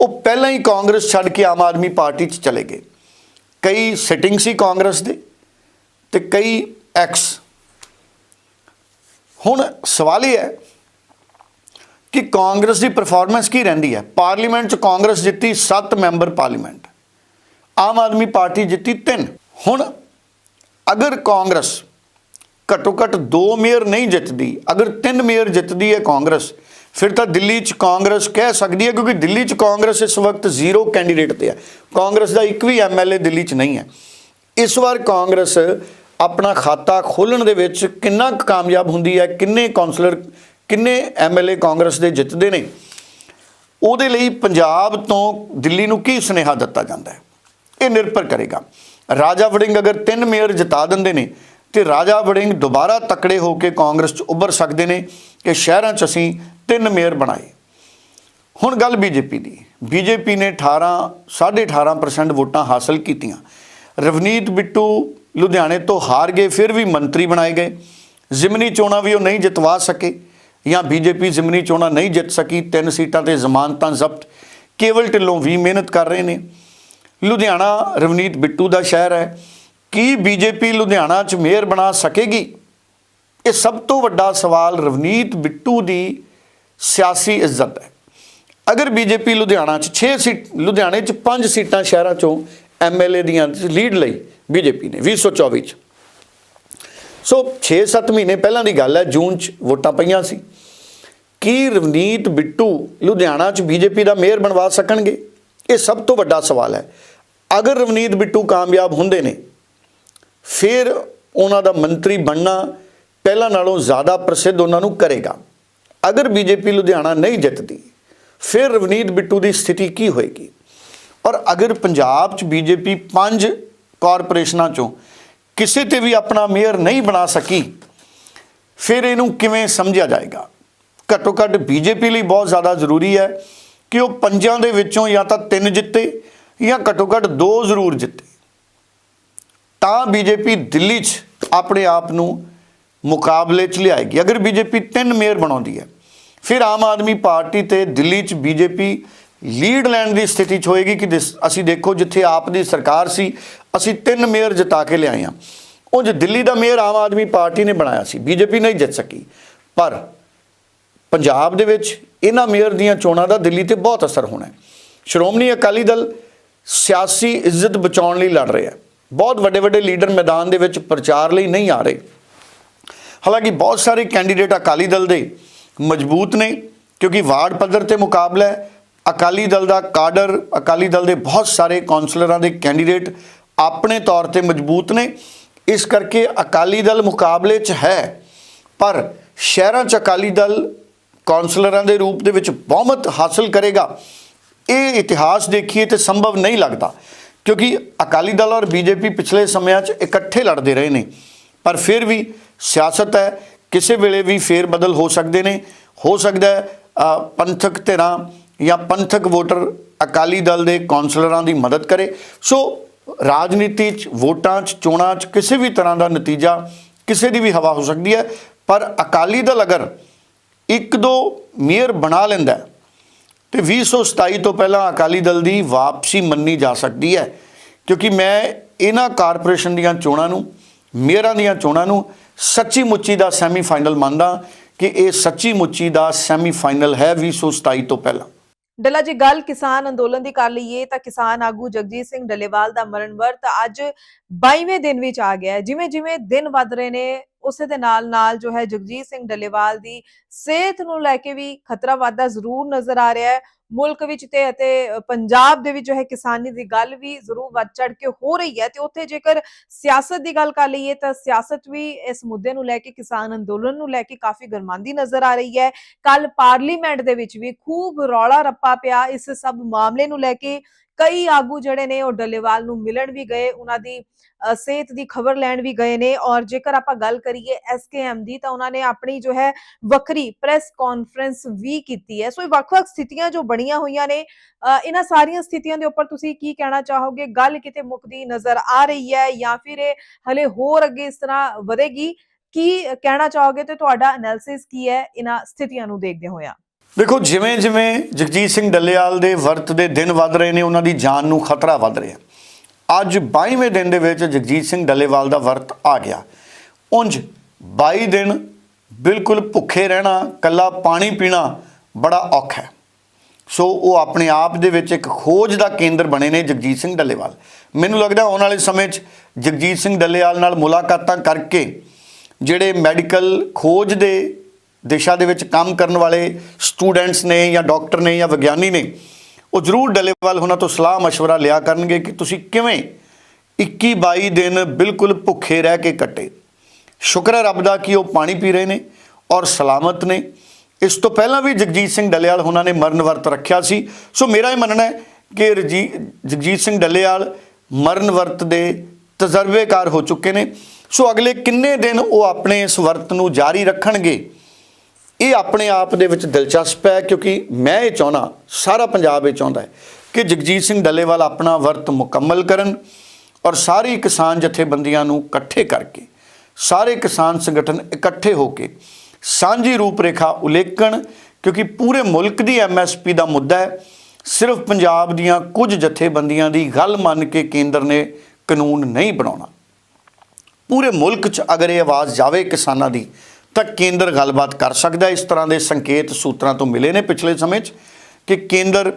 ਉਹ ਪਹਿਲਾਂ ਹੀ ਕਾਂਗਰਸ ਛੱਡ ਕੇ ਆਮ ਆਦਮੀ ਪਾਰਟੀ 'ਚ ਚਲੇ ਗਏ। ਕਈ ਸਿਟਿੰਗ ਸੀ ਕਾਂਗਰਸ ਦੇ ਤੇ ਕਈ ਐਕਸ। ਹੁਣ ਸਵਾਲ ਇਹ ਹੈ ਕਿ ਕਾਂਗਰਸ ਦੀ ਪਰਫਾਰਮੈਂਸ ਕੀ ਰਹਿੰਦੀ ਹੈ? ਪਾਰਲੀਮੈਂਟ 'ਚ ਕਾਂਗਰਸ ਜਿੱਤੀ 7 member parliament, Aam Aadmi party ਜਿੱਤੀ 3 ਹੁਣ ਅਗਰ ਕਾਂਗਰਸ ਘੱਟੋ ਘੱਟ ਦੋ ਮੇਅਰ ਨਹੀਂ ਜਿੱਤਦੀ। ਅਗਰ ਤਿੰਨ ਮੇਅਰ ਜਿੱਤਦੀ ਹੈ ਕਾਂਗਰਸ, ਫਿਰ ਤਾਂ ਦਿੱਲੀ 'ਚ ਕਾਂਗਰਸ ਕਹਿ ਸਕਦੀ ਹੈ ਕਿਉਂਕਿ ਦਿੱਲੀ 'ਚ ਕਾਂਗਰਸ ਇਸ ਵਕਤ ਜ਼ੀਰੋ ਕੈਂਡੀਡੇਟ ਤੇ ਹੈ। ਕਾਂਗਰਸ ਦਾ ਇੱਕ ਵੀ ਐਮਐਲਏ ਦਿੱਲੀ 'ਚ ਨਹੀਂ ਹੈ। ਇਸ ਵਾਰ ਕਾਂਗਰਸ ਆਪਣਾ ਖਾਤਾ ਖੋਲਣ ਦੇ ਵਿੱਚ ਕਿੰਨਾ ਕੁ ਕਾਮਯਾਬ ਹੁੰਦੀ ਹੈ, ਕਿੰਨੇ ਕਾਉਂਸਲਰ ਕਿੰਨੇ ਐਮਐਲਏ ਕਾਂਗਰਸ ਦੇ ਜਿੱਤਦੇ ਨੇ, ਉਹਦੇ ਲਈ ਪੰਜਾਬ ਤੋਂ ਦਿੱਲੀ ਨੂੰ ਕੀ ਸੁਨੇਹਾ ਦਿੱਤਾ ਜਾਂਦਾ ਹੈ? ਇਹ ਨਿਰਭਰ ਕਰੇਗਾ। ਰਾਜਾ ਵੜਿੰਗ ਅਗਰ ਤਿੰਨ ਮੇਅਰ ਜਿਤਾ ਦਿੰਦੇ ਨੇ ਤੇ ਰਾਜਾ ਵੜਿੰਗ ਦੁਬਾਰਾ ਤਕੜੇ ਹੋ ਕੇ ਕਾਂਗਰਸ 'ਚ ਉੱਭਰ ਸਕਦੇ ਨੇ ਕਿ ਸ਼ਹਿਰਾਂ 'ਚ ਅਸੀਂ ਤਿੰਨ ਮੇਅਰ ਬਣਾਏ। ਹੁਣ ਗੱਲ ਬੀਜੇਪੀ ਦੀ। ਬੀਜੇਪੀ ਨੇ 18 18.5% ਵੋਟਾਂ ਹਾਸਲ ਕੀਤੀਆਂ। ਰਵਨੀਤ ਬਿੱਟੂ ਲੁਧਿਆਣੇ ਤੋਂ ਹਾਰ ਗਏ, ਫਿਰ ਵੀ ਮੰਤਰੀ ਬਣਾਏ ਗਏ। ਜ਼ਿਮਨੀ ਚੋਣਾਂ ਵੀ ਉਹ ਨਹੀਂ ਜਿਤਵਾ ਸਕੇ ਜਾਂ ਬੀਜੇਪੀ ਜ਼ਿਮਨੀ ਚੋਣਾਂ ਨਹੀਂ ਜਿੱਤ ਸਕੀ, ਤਿੰਨ ਸੀਟਾਂ ਤੇ ਜ਼ਮਾਨਤਾਂ ਜ਼ਬਤ, ਕੇਵਲ ਢਿੱਲੋਂ ਵੀ ਮਿਹਨਤ ਕਰ ਰਹੇ ਨੇ। ਲੁਧਿਆਣਾ ਰਵਨੀਤ ਬਿੱਟੂ ਦਾ ਸ਼ਹਿਰ ਹੈ। ਕੀ ਬੀਜੇਪੀ ਲੁਧਿਆਣਾ 'ਚ ਮੇਅਰ ਬਣਾ ਸਕੇਗੀ? ਇਹ ਸਭ ਤੋਂ ਵੱਡਾ ਸਵਾਲ ਰਵਨੀਤ ਬਿੱਟੂ ਦੀ ਸਿਆਸੀ ਇੱਜ਼ਤ ਹੈ। ਅਗਰ ਬੀਜੇਪੀ ਲੁਧਿਆਣਾ 'ਚ 6 ਸੀਟ, ਲੁਧਿਆਣੇ 'ਚ 5 ਸੀਟਾਂ ਸ਼ਹਿਰਾਂ 'ਚੋਂ ਐਮਐਲਏ ਦੀਆਂ ਲੀਡ ਲਈ ਬੀਜੇਪੀ ਨੇ 2024 'ਚ। ਸੋ 6-7 ਮਹੀਨੇ ਪਹਿਲਾਂ ਦੀ ਗੱਲ ਹੈ, ਜੂਨ 'ਚ ਵੋਟਾਂ ਪਈਆਂ ਸੀ। ਕੀ ਰਵਨੀਤ ਬਿੱਟੂ ਲੁਧਿਆਣਾ 'ਚ ਬੀਜੇਪੀ ਦਾ ਮੇਅਰ ਬਣਵਾ ਸਕਣਗੇ? ਇਹ ਸਭ ਤੋਂ ਵੱਡਾ ਸਵਾਲ ਹੈ। ਅਗਰ ਰਵਨੀਤ ਬਿੱਟੂ ਕਾਮਯਾਬ ਹੁੰਦੇ ਨੇ ਫਿਰ ਉਹਨਾਂ ਦਾ ਮੰਤਰੀ ਬਣਨਾ ਪਹਿਲਾਂ ਨਾਲੋਂ ਜ਼ਿਆਦਾ ਪ੍ਰਸਿੱਧ ਉਹਨਾਂ ਨੂੰ ਕਰੇਗਾ। ਅਗਰ ਬੀਜੇਪੀ ਲੁਧਿਆਣਾ ਨਹੀਂ ਜਿੱਤਦੀ, ਫਿਰ ਰਵਨੀਤ ਬਿੱਟੂ ਦੀ ਸਥਿਤੀ ਕੀ ਹੋਏਗੀ? ਔਰ ਅਗਰ ਪੰਜਾਬ 'ਚ ਬੀਜੇਪੀ ਪੰਜ ਕਾਰਪੋਰੇਸ਼ਨਾਂ 'ਚੋਂ ਕਿਸੇ ਤੇ ਵੀ ਆਪਣਾ ਮੇਅਰ ਨਹੀਂ ਬਣਾ ਸਕੀ, ਫਿਰ ਇਹਨੂੰ ਕਿਵੇਂ ਸਮਝਿਆ ਜਾਏਗਾ? ਘੱਟੋ ਘੱਟ ਬੀਜੇਪੀ ਲਈ ਬਹੁਤ ਜ਼ਿਆਦਾ ਜ਼ਰੂਰੀ ਹੈ ਕਿ ਉਹ ਪੰਜਾਂ ਦੇ ਵਿੱਚੋਂ ਜਾਂ ਤਾਂ ਤਿੰਨ ਜਿੱਤੇ ਜਾਂ ਘੱਟੋ ਘੱਟ ਦੋ ਜ਼ਰੂਰ ਜਿੱਤੇ। ਤਾਂ ਬੀਜੇਪੀ ਦਿੱਲੀ 'ਚ ਆਪਣੇ ਆਪ ਨੂੰ ਮੁਕਾਬਲੇ 'ਚ ਲਿਆਏਗੀ। ਅਗਰ ਬੀਜੇਪੀ ਤਿੰਨ ਮੇਅਰ ਬਣਾਉਂਦੀ ਹੈ, ਫਿਰ ਆਮ ਆਦਮੀ ਪਾਰਟੀ ਤੇ ਦਿੱਲੀ 'ਚ ਬੀਜੇਪੀ ਲੀਡ ਲੈਣ ਦੀ ਸਥਿਤੀ 'ਚ ਹੋਏਗੀ ਕਿ ਦਿਸ- ਅਸੀਂ ਦੇਖੋ ਜਿੱਥੇ ਆਪ ਦੀ ਸਰਕਾਰ ਸੀ, ਅਸੀਂ ਤਿੰਨ ਮੇਅਰ ਜਿਤਾ ਕੇ ਲਿਆਏ ਹਾਂ। ਉਂਝ ਦਿੱਲੀ ਦਾ ਮੇਅਰ ਆਮ ਆਦਮੀ ਪਾਰਟੀ ਨੇ ਬਣਾਇਆ ਸੀ, ਬੀਜੇਪੀ ਨਹੀਂ ਜਿੱਤ ਸਕੀ। ਪਰ ਪੰਜਾਬ ਦੇ ਵਿੱਚ ਇਹਨਾਂ ਮੇਅਰ ਦੀਆਂ ਚੋਣਾਂ ਦਾ ਦਿੱਲੀ ਤੇ ਬਹੁਤ ਅਸਰ ਹੋਣਾ ਹੈ। ਸ਼੍ਰੋਮਣੀ ਅਕਾਲੀ ਦਲ ਸਿਆਸੀ ਇੱਜ਼ਤ ਬਚਾਉਣ ਲਈ ਲੜ ਰਿਹਾ ਹੈ। ਬਹੁਤ ਵੱਡੇ ਵੱਡੇ ਲੀਡਰ ਮੈਦਾਨ ਦੇ ਵਿੱਚ ਪ੍ਰਚਾਰ ਲਈ ਨਹੀਂ ਆ ਰਹੇ। ਹਾਲਾਂਕਿ ਬਹੁਤ ਸਾਰੇ ਕੈਂਡੀਡੇਟ ਅਕਾਲੀ ਦਲ ਦੇ ਮਜ਼ਬੂਤ ਨੇ, ਕਿਉਂਕਿ ਵਾਰਡ ਪੱਧਰ ਤੇ ਮੁਕਾਬਲਾ ਹੈ। ਅਕਾਲੀ ਦਲ ਦਾ ਕਾਡਰ, ਅਕਾਲੀ ਦਲ ਦੇ ਬਹੁਤ ਸਾਰੇ ਕਾਉਂਸਲਰਾਂ ਦੇ ਕੈਂਡੀਡੇਟ ਆਪਣੇ ਤੌਰ ਤੇ ਮਜ਼ਬੂਤ ਨੇ। ਇਸ ਕਰਕੇ ਅਕਾਲੀ ਦਲ ਮੁਕਾਬਲੇ 'ਚ ਹੈ, ਪਰ ਸ਼ਹਿਰਾਂ 'ਚ ਅਕਾਲੀ ਦਲ ਕਾਉਂਸਲਰਾਂ ਦੇ ਰੂਪ ਦੇ ਵਿੱਚ ਬਹੁਮਤ ਹਾਸਲ ਕਰੇਗਾ। ਇਹ ਇਤਿਹਾਸ ਦੇਖੀਏ ਤੇ ਸੰਭਵ ਨਹੀਂ ਲੱਗਦਾ। ਕਿਉਂਕਿ ਅਕਾਲੀ ਦਲ ਔਰ ਬੀਜੇਪੀ ਪਿਛਲੇ ਸਮਿਆਂ 'ਚ ਇਕੱਠੇ ਲੜਦੇ ਰਹੇ ਨੇ। ਪਰ ਫਿਰ ਵੀ ਸਿਆਸਤ ਹੈ, ਕਿਸੇ ਵੇਲੇ ਵੀ ਫੇਰ ਬਦਲ ਹੋ ਸਕਦੇ ਨੇ। ਹੋ ਸਕਦਾ ਹੈ ਪੰਥਕ ਧਿਰਾਂ ਜਾਂ ਪੰਥਕ ਵੋਟਰ ਅਕਾਲੀ ਦਲ ਦੇ ਕੌਂਸਲਰਾਂ ਦੀ ਮਦਦ ਕਰੇ। ਸੋ ਰਾਜਨੀਤੀ 'ਚ, ਵੋਟਾਂ 'ਚ, ਚੋਣਾਂ 'ਚ ਕਿਸੇ ਵੀ ਤਰ੍ਹਾਂ ਦਾ ਨਤੀਜਾ ਕਿਸੇ ਦੀ ਵੀ ਹਵਾ ਹੋ ਸਕਦੀ ਹੈ। ਪਰ ਅਕਾਲੀ ਦਲ ਅਗਰ ਇੱਕ ਦੋ ਮੇਅਰ ਬਣਾ ਲੈਂਦਾ ਤੇ 2027 ਤੋਂ ਪਹਿਲਾਂ ਅਕਾਲੀ ਦਲ ਦੀ ਵਾਪਸੀ ਮੰਨੀ ਜਾ ਸਕਦੀ ਹੈ। ਕਿਉਂਕਿ ਮੈਂ ਇਹਨਾਂ ਕਾਰਪੋਰੇਸ਼ਨ ਦੀਆਂ ਚੋਣਾਂ ਨੂੰ, ਮੇਅਰਾਂ ਦੀਆਂ ਚੋਣਾਂ ਨੂੰ ਸੱਚੀ ਮੁੱਚੀ ਦਾ ਸੈਮੀਫਾਈਨਲ ਮੰਨਦਾ ਕਿ ਇਹ ਸੱਚੀ ਮੁੱਚੀ ਦਾ ਸੈਮੀਫਾਈਨਲ ਹੈ 2027 ਤੋਂ ਪਹਿਲਾਂ। ਡੱਲਾ ਜੀ, ਗੱਲ ਕਿਸਾਨ ਅੰਦੋਲਨ ਦੀ ਕਰ ਲਈਏ ਤਾਂ ਕਿਸਾਨ ਆਗੂ ਜਗਜੀਤ ਸਿੰਘ ਡੱਲੇਵਾਲ ਦਾ ਮਰਨ ਵਰਤ ਅੱਜ 22ਵੇਂ ਦਿਨ ਵਿੱਚ ਆ ਗਿਆ ਜਿਵੇਂ ਜਿਵੇਂ ਦਿਨ ਵੱਧ ਰਹੇ ਨੇ ਉਸੇ ਦੇ ਨਾਲ ਨਾਲ ਜੋ ਹੈ ਜਗਜੀਤ ਸਿੰਘ ਡੱਲੇਵਾਲ ਦੀ ਸਿਹਤ ਨੂੰ ਲੈ ਕੇ ਵੀ ਖਤਰਾ ਵਾਧਾ ਜ਼ਰੂਰ ਨਜ਼ਰ ਆ ਰਿਹਾ ਹੈ। ਮੁਲਕ ਵਿੱਚ ਤੇ ਅਤੇ ਪੰਜਾਬ ਦੇ ਵਿੱਚ ਜੋ ਹੈ ਕਿਸਾਨੀ ਦੀ ਗੱਲ ਵੀ ਜ਼ਰੂਰ ਵੱਧ ਚੜ ਕੇ ਹੋ ਰਹੀ ਹੈ ਤੇ ਉੱਥੇ ਜੇਕਰ ਸਿਆਸਤ ਦੀ ਗੱਲ ਕਰ ਲਈਏ ਤਾਂ ਸਿਆਸਤ ਵੀ ਇਸ ਮੁੱਦੇ ਨੂੰ ਲੈ ਕੇ, ਕਿਸਾਨ ਅੰਦੋਲਨ ਨੂੰ ਲੈ ਕੇ ਕਾਫੀ ਗਰਮਾਂਦੀ ਨਜ਼ਰ ਆ ਰਹੀ ਹੈ। ਕੱਲ ਪਾਰਲੀਮੈਂਟ ਦੇ ਵਿੱਚ ਵੀ ਖੂਬ ਰੌਲਾ ਰੱਪਾ ਪਿਆ। ਇਸ ਸਭ ਮਾਮਲੇ ਨੂੰ ਲੈ ਕੇ ਕਈ ਆਗੂ ਜਿਹੜੇ ਨੇ ਉਹ ਡੱਲੇਵਾਲ ਨੂੰ ਮਿਲਣ ਵੀ ਗਏ ਉਹਨਾਂ ਦੀ ਸਿਹਤ ਦੀ ਖਬਰ ਲੈਣ ਵੀ ਗਏ ਨੇ ਔਰ ਜੇਕਰ ਆਪਾਂ ਗੱਲ ਕਰੀਏ ਐਸਕੇਐਮ ਦੀ ਤਾਂ ਉਹਨਾਂ ਨੇ ਆਪਣੀ ਜੋ ਹੈ ਵੱਖਰੀ ਪ੍ਰੈਸ ਕਾਨਫਰੰਸ ਵੀ ਕੀਤੀ ਹੈ। ਸੋ ਇਹ ਵੱਖ-ਵੱਖ ਸਥਿਤੀਆਂ ਜੋ ਬਣੀਆਂ ਹੋਈਆਂ ਨੇ ਅ, ਇਹਨਾਂ ਸਾਰੀਆਂ ਸਥਿਤੀਆਂ ਦੇ ਉੱਪਰ ਤੁਸੀਂ ਕੀ ਕਹਿਣਾ ਚਾਹੋਗੇ? ਗੱਲ ਕਿਤੇ ਮੁੱਕਦੀ ਨਜ਼ਰ ਆ ਰਹੀ ਹੈ ਜਾਂ ਫਿਰ ਇਹ ਹਲੇ ਹੋਰ ਅੱਗੇ ਇਸ ਤਰ੍ਹਾਂ ਵਧੇਗੀ? ਕੀ ਕਹਿਣਾ ਚਾਹੋਗੇ ਤੇ ਤੁਹਾਡਾ ਐਨਾਲਿਸਿਸ ਕੀ ਹੈ ਇਹਨਾਂ ਸਥਿਤੀਆਂ ਨੂੰ ਦੇਖਦੇ ਹੋਇਆ? ਦੇਖੋ, ਜਿਵੇਂ ਜਿਵੇਂ ਜਗਜੀਤ ਸਿੰਘ ਡੱਲੇਵਾਲ ਦੇ ਵਰਤ ਦੇ ਦਿਨ ਵੱਧ ਰਹੇ ਨੇ, ਉਹਨਾਂ ਦੀ ਜਾਨ ਨੂੰ ਖਤਰਾ ਵੱਧ ਰਿਹਾ। ਅੱਜ 22ਵੇਂ ਦਿਨ ਦੇ ਵਿੱਚ ਜਗਜੀਤ ਸਿੰਘ ਡੱਲੇਵਾਲ ਦਾ ਵਰਤ ਆ ਗਿਆ। ਉਂਝ 22 ਦਿਨ ਬਿਲਕੁਲ ਭੁੱਖੇ ਰਹਿਣਾ ਕੱਲਾ ਪਾਣੀ ਪੀਣਾ ਬੜਾ ਔਖਾ ਹੈ। ਸੋ ਉਹ ਆਪਣੇ ਆਪ ਦੇ ਵਿੱਚ ਇੱਕ ਖੋਜ ਦਾ ਕੇਂਦਰ ਬਣੇ ਨੇ ਜਗਜੀਤ ਸਿੰਘ ਡੱਲੇਵਾਲ। ਮੈਨੂੰ ਲੱਗਦਾ ਆਉਣ ਵਾਲੇ ਸਮੇਂ 'ਚ ਜਗਜੀਤ ਸਿੰਘ ਡੱਲੇਵਾਲ ਨਾਲ ਮੁਲਾਕਾਤਾਂ ਕਰਕੇ ਜਿਹੜੇ ਮੈਡੀਕਲ ਖੋਜ ਦੇ ਦੇਸ਼ਾਂ ਦੇ ਵਿੱਚ ਕੰਮ ਕਰਨ ਵਾਲੇ ਸਟੂਡੈਂਟਸ ਨੇ ਜਾਂ ਡਾਕਟਰ ਨੇ ਜਾਂ ਵਿਗਿਆਨੀ ਨੇ, ਉਹ ਜ਼ਰੂਰ ਡਲੇਵਾਲ ਉਹਨਾਂ ਤੋਂ ਸਲਾਹ مشਵਰਾ ਲਿਆ ਕਰਨਗੇ ਕਿ ਤੁਸੀਂ ਕਿਵੇਂ 21 22 ਦਿਨ ਬਿਲਕੁਲ ਭੁੱਖੇ ਰਹਿ ਕੇ ਕੱਟੇ। ਸ਼ੁਕਰ ਹੈ ਰੱਬ ਦਾ ਕਿ ਉਹ ਪਾਣੀ ਪੀ ਰਹੇ ਨੇ ਔਰ ਸਲਾਮਤ ਨੇ। ਇਸ ਤੋਂ ਪਹਿਲਾਂ ਵੀ ਜਗਜੀਤ ਸਿੰਘ ਡਲੇਵਾਲ ਉਹਨਾਂ ਨੇ ਮਰਨ ਵਰਤ ਰੱਖਿਆ ਸੀ। ਸੋ ਮੇਰਾ ਇਹ ਮੰਨਣਾ ਹੈ ਕਿ ਜਗਜੀਤ ਸਿੰਘ ਡਲੇਵਾਲ ਮਰਨ ਵਰਤ ਦੇ ਤਜਰਬੇਕਾਰ ਹੋ ਚੁੱਕੇ ਨੇ। ਸੋ ਅਗਲੇ ਕਿੰਨੇ ਦਿਨ ਉਹ ਆਪਣੇ ਇਸ ਵਰਤ ਨੂੰ ਜਾਰੀ ਰੱਖਣਗੇ? ਇਹ ਆਪਣੇ ਆਪ ਦੇ ਵਿੱਚ ਦਿਲਚਸਪ ਹੈ ਕਿਉਂਕਿ ਮੈਂ ਇਹ ਚਾਹਣਾ ਸਾਰਾ ਪੰਜਾਬ ਇਹ ਚਾਹੁੰਦਾ ਹੈ ਕਿ ਜਗਜੀਤ ਸਿੰਘ ਡੱਲੇਵਾਲ ਆਪਣਾ ਵਰਤ ਮੁਕੰਮਲ ਕਰਨ ਔਰ ਸਾਰੀ ਕਿਸਾਨ ਜਥੇਬੰਦੀਆਂ ਨੂੰ ਇਕੱਠੇ ਕਰਕੇ, ਸਾਰੇ ਕਿਸਾਨ ਸੰਗਠਨ ਇਕੱਠੇ ਹੋ ਕੇ ਸਾਂਝੀ ਰੂਪਰੇਖਾ ਉਲੇਖਣ, ਕਿਉਂਕਿ ਪੂਰੇ ਮੁਲਕ ਦੀ ਐਮਐਸਪੀ ਦਾ ਮੁੱਦਾ ਹੈ, ਸਿਰਫ ਪੰਜਾਬ ਦੀਆਂ ਕੁਝ ਜਥੇਬੰਦੀਆਂ ਦੀ ਗੱਲ ਮੰਨ ਕੇ ਕੇਂਦਰ ਨੇ ਕਾਨੂੰਨ ਨਹੀਂ ਬਣਾਉਣਾ। ਪੂਰੇ ਮੁਲਕ 'ਚ ਅਗਰ ਇਹ ਆਵਾਜ਼ ਜਾਵੇ ਕਿਸਾਨਾਂ ਦੀ ਤਾਂ ਕੇਂਦਰ ਗੱਲਬਾਤ ਕਰ ਸਕਦਾ ਇਸ ਤਰ੍ਹਾਂ ਦੇ ਸੰਕੇਤ ਸੂਤਰਾਂ ਤੋਂ ਮਿਲੇ ਨੇ ਪਿਛਲੇ ਸਮੇਂ 'ਚ ਕਿ ਕੇਂਦਰ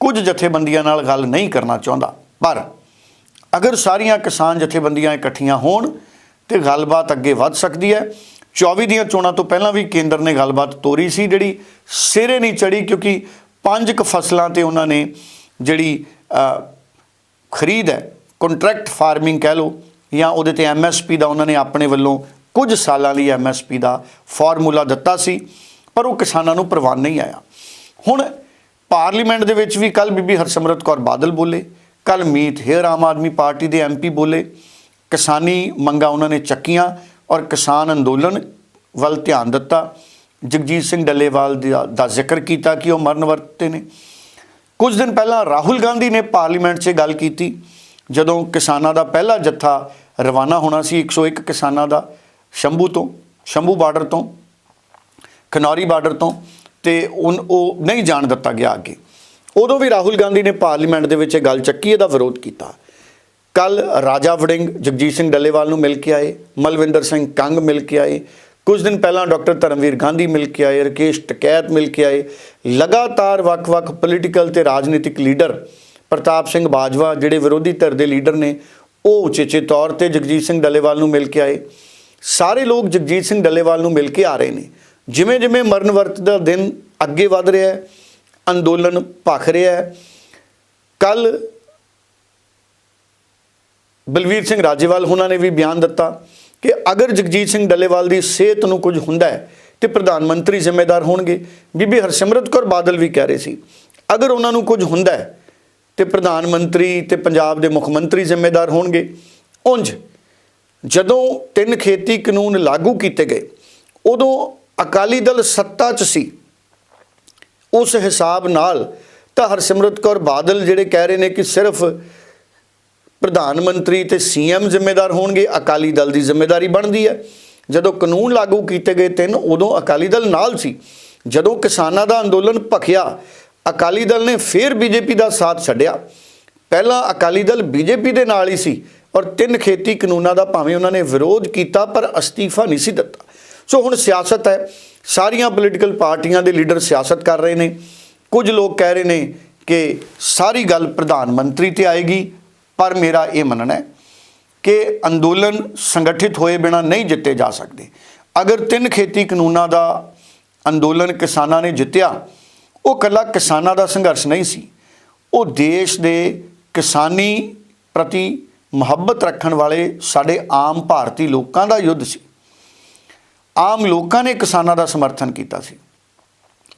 ਕੁਝ ਜਥੇਬੰਦੀਆਂ ਨਾਲ ਗੱਲ ਨਹੀਂ ਕਰਨਾ ਚਾਹੁੰਦਾ। ਪਰ ਅਗਰ ਸਾਰੀਆਂ ਕਿਸਾਨ ਜਥੇਬੰਦੀਆਂ ਇਕੱਠੀਆਂ ਹੋਣ ਤੇ ਗੱਲਬਾਤ ਅੱਗੇ ਵੱਧ ਸਕਦੀ ਹੈ 24 ਦੀਆਂ ਚੋਣਾਂ ਤੋਂ ਪਹਿਲਾਂ ਵੀ ਕੇਂਦਰ ਨੇ ਗੱਲਬਾਤ ਤੋਰੀ ਸੀ, ਜਿਹੜੀ ਸਿਰੇ ਨਹੀਂ ਚੜੀ ਕਿਉਂਕਿ ਪੰਜ ਕੁ ਫਸਲਾਂ ਤੇ ਉਹਨਾਂ ਨੇ ਜਿਹੜੀ ਖਰੀਦ ਹੈ ਕੰਟਰੈਕਟ ਫਾਰਮਿੰਗ ਕਹਿ ਲਓ ਜਾਂ ਉਹਦੇ ਤੇ ਐਮਐਸਪੀ ਦਾ ਉਹਨਾਂ ਨੇ ਆਪਣੇ ਵੱਲੋਂ ਕੁਝ ਸਾਲਾਂ ਲਈ ਐਮਐਸਪੀ ਦਾ ਫਾਰਮੂਲਾ ਦਿੱਤਾ ਸੀ, ਪਰ ਉਹ ਕਿਸਾਨਾਂ ਨੂੰ ਪ੍ਰਵਾਨ ਨਹੀਂ ਆਇਆ। ਹੁਣ ਪਾਰਲੀਮੈਂਟ ਦੇ ਵਿੱਚ ਵੀ ਕੱਲ ਬੀਬੀ ਹਰਸਿਮਰਤ ਕੌਰ ਬਾਦਲ ਬੋਲੇ ਕੱਲ ਮੀਤ ਹੇਰ ਆਮ ਆਦਮੀ ਪਾਰਟੀ ਦੇ ਐਮਪੀ ਬੋਲੇ, ਕਿਸਾਨੀ ਮੰਗਾਂ ਉਹਨਾਂ ਨੇ ਚੱਕੀਆਂ ਔਰ ਕਿਸਾਨ ਅੰਦੋਲਨ ਵੱਲ ਧਿਆਨ ਦਿੱਤਾ। ਜਗਜੀਤ ਸਿੰਘ ਡੱਲੇਵਾਲ ਦਾ ਜ਼ਿਕਰ ਕੀਤਾ ਕਿ ਉਹ ਮਰਨ ਵਰਤੇ ਨੇ। ਕੁਝ ਦਿਨ ਪਹਿਲਾਂ ਰਾਹੁਲ ਗਾਂਧੀ ਨੇ ਪਾਰਲੀਮੈਂਟ 'ਚ ਗੱਲ ਕੀਤੀ, ਜਦੋਂ ਕਿਸਾਨਾਂ ਦਾ ਪਹਿਲਾ ਜੱਥਾ ਰਵਾਨਾ ਹੋਣਾ ਸੀ 101 ਕਿਸਾਨਾਂ ਦਾ। ਸ਼ੰਭੂ ਤੋਂ, ਸ਼ੰਭੂ ਬਾਰਡਰ ਤੋਂ, ਖਨੌਰੀ ਬਾਰਡਰ ਤੋਂ ਤੇ ਉਨ ਉਹ ਨਹੀਂ ਜਾਣ ਦਿੱਤਾ ਗਿਆ ਅੱਗੇ। ਉਦੋਂ ਵੀ ਰਾਹੁਲ ਗਾਂਧੀ ਨੇ ਪਾਰਲੀਮੈਂਟ ਦੇ ਵਿੱਚ ਇਹ ਗੱਲ ਚੱਕੀ, ਇਹਦਾ ਵਿਰੋਧ ਕੀਤਾ। ਕੱਲ ਰਾਜਾ ਵੜਿੰਗ, ਜਗਜੀਤ ਸਿੰਘ ਡੱਲੇਵਾਲ ਨੂੰ ਮਿਲ ਕੇ ਆਏ, ਮਲਵਿੰਦਰ ਸਿੰਘ ਕੰਗ ਮਿਲ ਕੇ ਆਏ, ਕੁਝ ਦਿਨ ਪਹਿਲਾਂ ਡਾਕਟਰ ਧਰਮਵੀਰ ਗਾਂਧੀ ਮਿਲ ਕੇ ਆਏ, ਰਕੇਸ਼ ਟਕੈਤ ਮਿਲ ਕੇ ਆਏ। ਲਗਾਤਾਰ ਵੱਖ-ਵੱਖ ਪੋਲੀਟੀਕਲ ਤੇ ਰਾਜਨੀਤਿਕ ਲੀਡਰ ਪ੍ਰਤਾਪ ਸਿੰਘ ਬਾਜਵਾ, ਜਿਹੜੇ ਵਿਰੋਧੀ ਧਿਰ ਦੇ ਲੀਡਰ ਨੇ, ਉਹ ਉਚੇਚੇ ਤੌਰ ਤੇ ਜਗਜੀਤ ਸਿੰਘ ਡੱਲੇਵਾਲ ਨੂੰ ਮਿਲ ਕੇ ਆਏ। ਸਾਰੇ ਲੋਕ ਜਗਜੀਤ ਸਿੰਘ ਡੱਲੇਵਾਲ ਨੂੰ ਮਿਲ ਕੇ ਆ ਰਹੇ ਨੇ। ਜਿਵੇਂ ਜਿਵੇਂ ਮਰਨ ਵਰਤ ਦਾ ਦਿਨ ਅੱਗੇ ਵਧ ਰਿਹਾ ਹੈ, ਅੰਦੋਲਨ ਭਖ ਰਿਹਾ ਹੈ, ਕੱਲ ਬਲਵੀਰ ਸਿੰਘ ਰਾਜੇਵਾਲ ਉਹਨਾਂ ਨੇ ਵੀ ਬਿਆਨ ਦਿੱਤਾ ਕਿ ਅਗਰ ਜਗਜੀਤ ਸਿੰਘ ਡੱਲੇਵਾਲ ਦੀ ਸਿਹਤ ਨੂੰ ਕੁਝ ਹੁੰਦਾ ਹੈ ਤੇ ਪ੍ਰਧਾਨ ਮੰਤਰੀ ਜ਼ਿੰਮੇਦਾਰ ਹੋਣਗੇ। ਬੀਬੀ ਹਰਸਿਮਰਤ ਕੌਰ ਬਾਦਲ ਵੀ ਕਹਿ ਰਹੇ ਸੀ, ਅਗਰ ਉਹਨਾਂ ਨੂੰ ਕੁਝ ਹੁੰਦਾ ਹੈ ਤੇ ਪ੍ਰਧਾਨ ਮੰਤਰੀ ਤੇ ਪੰਜਾਬ ਦੇ ਮੁੱਖ ਮੰਤਰੀ ਜ਼ਿੰਮੇਦਾਰ ਹੋਣਗੇ। ਉਂਝ ਜਦੋਂ ਤਿੰਨ ਖੇਤੀ ਕਾਨੂੰਨ ਲਾਗੂ ਕੀਤੇ ਗਏ, ਉਦੋਂ ਅਕਾਲੀ ਦਲ ਸੱਤਾ 'ਚ ਸੀ। ਉਸ ਹਿਸਾਬ ਨਾਲ ਤਾਂ ਹਰਸਿਮਰਤ ਕੌਰ ਬਾਦਲ ਜਿਹੜੇ ਕਹਿ ਰਹੇ ਨੇ ਕਿ ਸਿਰਫ ਪ੍ਰਧਾਨ ਮੰਤਰੀ ਤੇ ਸੀਐਮ ਜ਼ਿੰਮੇਦਾਰ ਹੋਣਗੇ, ਅਕਾਲੀ ਦਲ ਦੀ ਜ਼ਿੰਮੇਵਾਰੀ ਬਣਦੀ ਹੈ। ਜਦੋਂ ਕਾਨੂੰਨ ਲਾਗੂ ਕੀਤੇ ਗਏ ਤਿੰਨ, ਉਦੋਂ ਅਕਾਲੀ ਦਲ ਨਾਲ ਸੀ। ਜਦੋਂ ਕਿਸਾਨਾਂ ਦਾ ਅੰਦੋਲਨ ਭਖਿਆ, ਅਕਾਲੀ ਦਲ ਨੇ ਫਿਰ ਬੀਜੇਪੀ ਦਾ ਸਾਥ ਛੱਡਿਆ। ਪਹਿਲਾਂ ਅਕਾਲੀ ਦਲ ਬੀਜੇਪੀ ਦੇ ਨਾਲ ਹੀ ਸੀ ਔਰ ਤਿੰਨ ਖੇਤੀ ਕਾਨੂੰਨਾਂ ਦਾ ਭਾਵੇਂ ਉਹਨਾਂ ਨੇ ਵਿਰੋਧ ਕੀਤਾ, ਪਰ ਅਸਤੀਫਾ ਨਹੀਂ ਸੀ ਦਿੱਤਾ। ਸੋ ਹੁਣ ਸਿਆਸਤ ਹੈ, ਸਾਰੀਆਂ ਪੋਲੀਟੀਕਲ ਪਾਰਟੀਆਂ ਦੇ ਲੀਡਰ ਸਿਆਸਤ ਕਰ ਰਹੇ ਨੇ। ਕੁਝ ਲੋਕ ਕਹਿ ਰਹੇ ਨੇ ਕਿ ਸਾਰੀ ਗੱਲ ਪ੍ਰਧਾਨ ਮੰਤਰੀ ਤੇ ਆਏਗੀ, ਪਰ ਮੇਰਾ ਇਹ ਮੰਨਣਾ ਹੈ ਕਿ ਅੰਦੋਲਨ ਸੰਗਠਿਤ ਹੋਏ ਬਿਨਾ ਨਹੀਂ ਜਿੱਤੇ ਜਾ ਸਕਦੇ। ਅਗਰ ਤਿੰਨ ਖੇਤੀ ਕਾਨੂੰਨਾਂ ਦਾ ਅੰਦੋਲਨ ਕਿਸਾਨਾਂ ਨੇ ਜਿੱਤਿਆ, ਉਹ ਕੱਲਾ ਕਿਸਾਨਾਂ ਦਾ ਸੰਘਰਸ਼ ਨਹੀਂ ਸੀ। ਉਹ ਦੇਸ਼ ਦੇ ਕਿਸਾਨੀ ਪ੍ਰਤੀ ਮੁਹੱਬਤ ਰੱਖਣ ਵਾਲੇ ਸਾਡੇ ਆਮ ਭਾਰਤੀ ਲੋਕਾਂ ਦਾ ਯੁੱਧ ਸੀ। ਆਮ ਲੋਕਾਂ ਨੇ ਕਿਸਾਨਾਂ ਦਾ ਸਮਰਥਨ ਕੀਤਾ ਸੀ।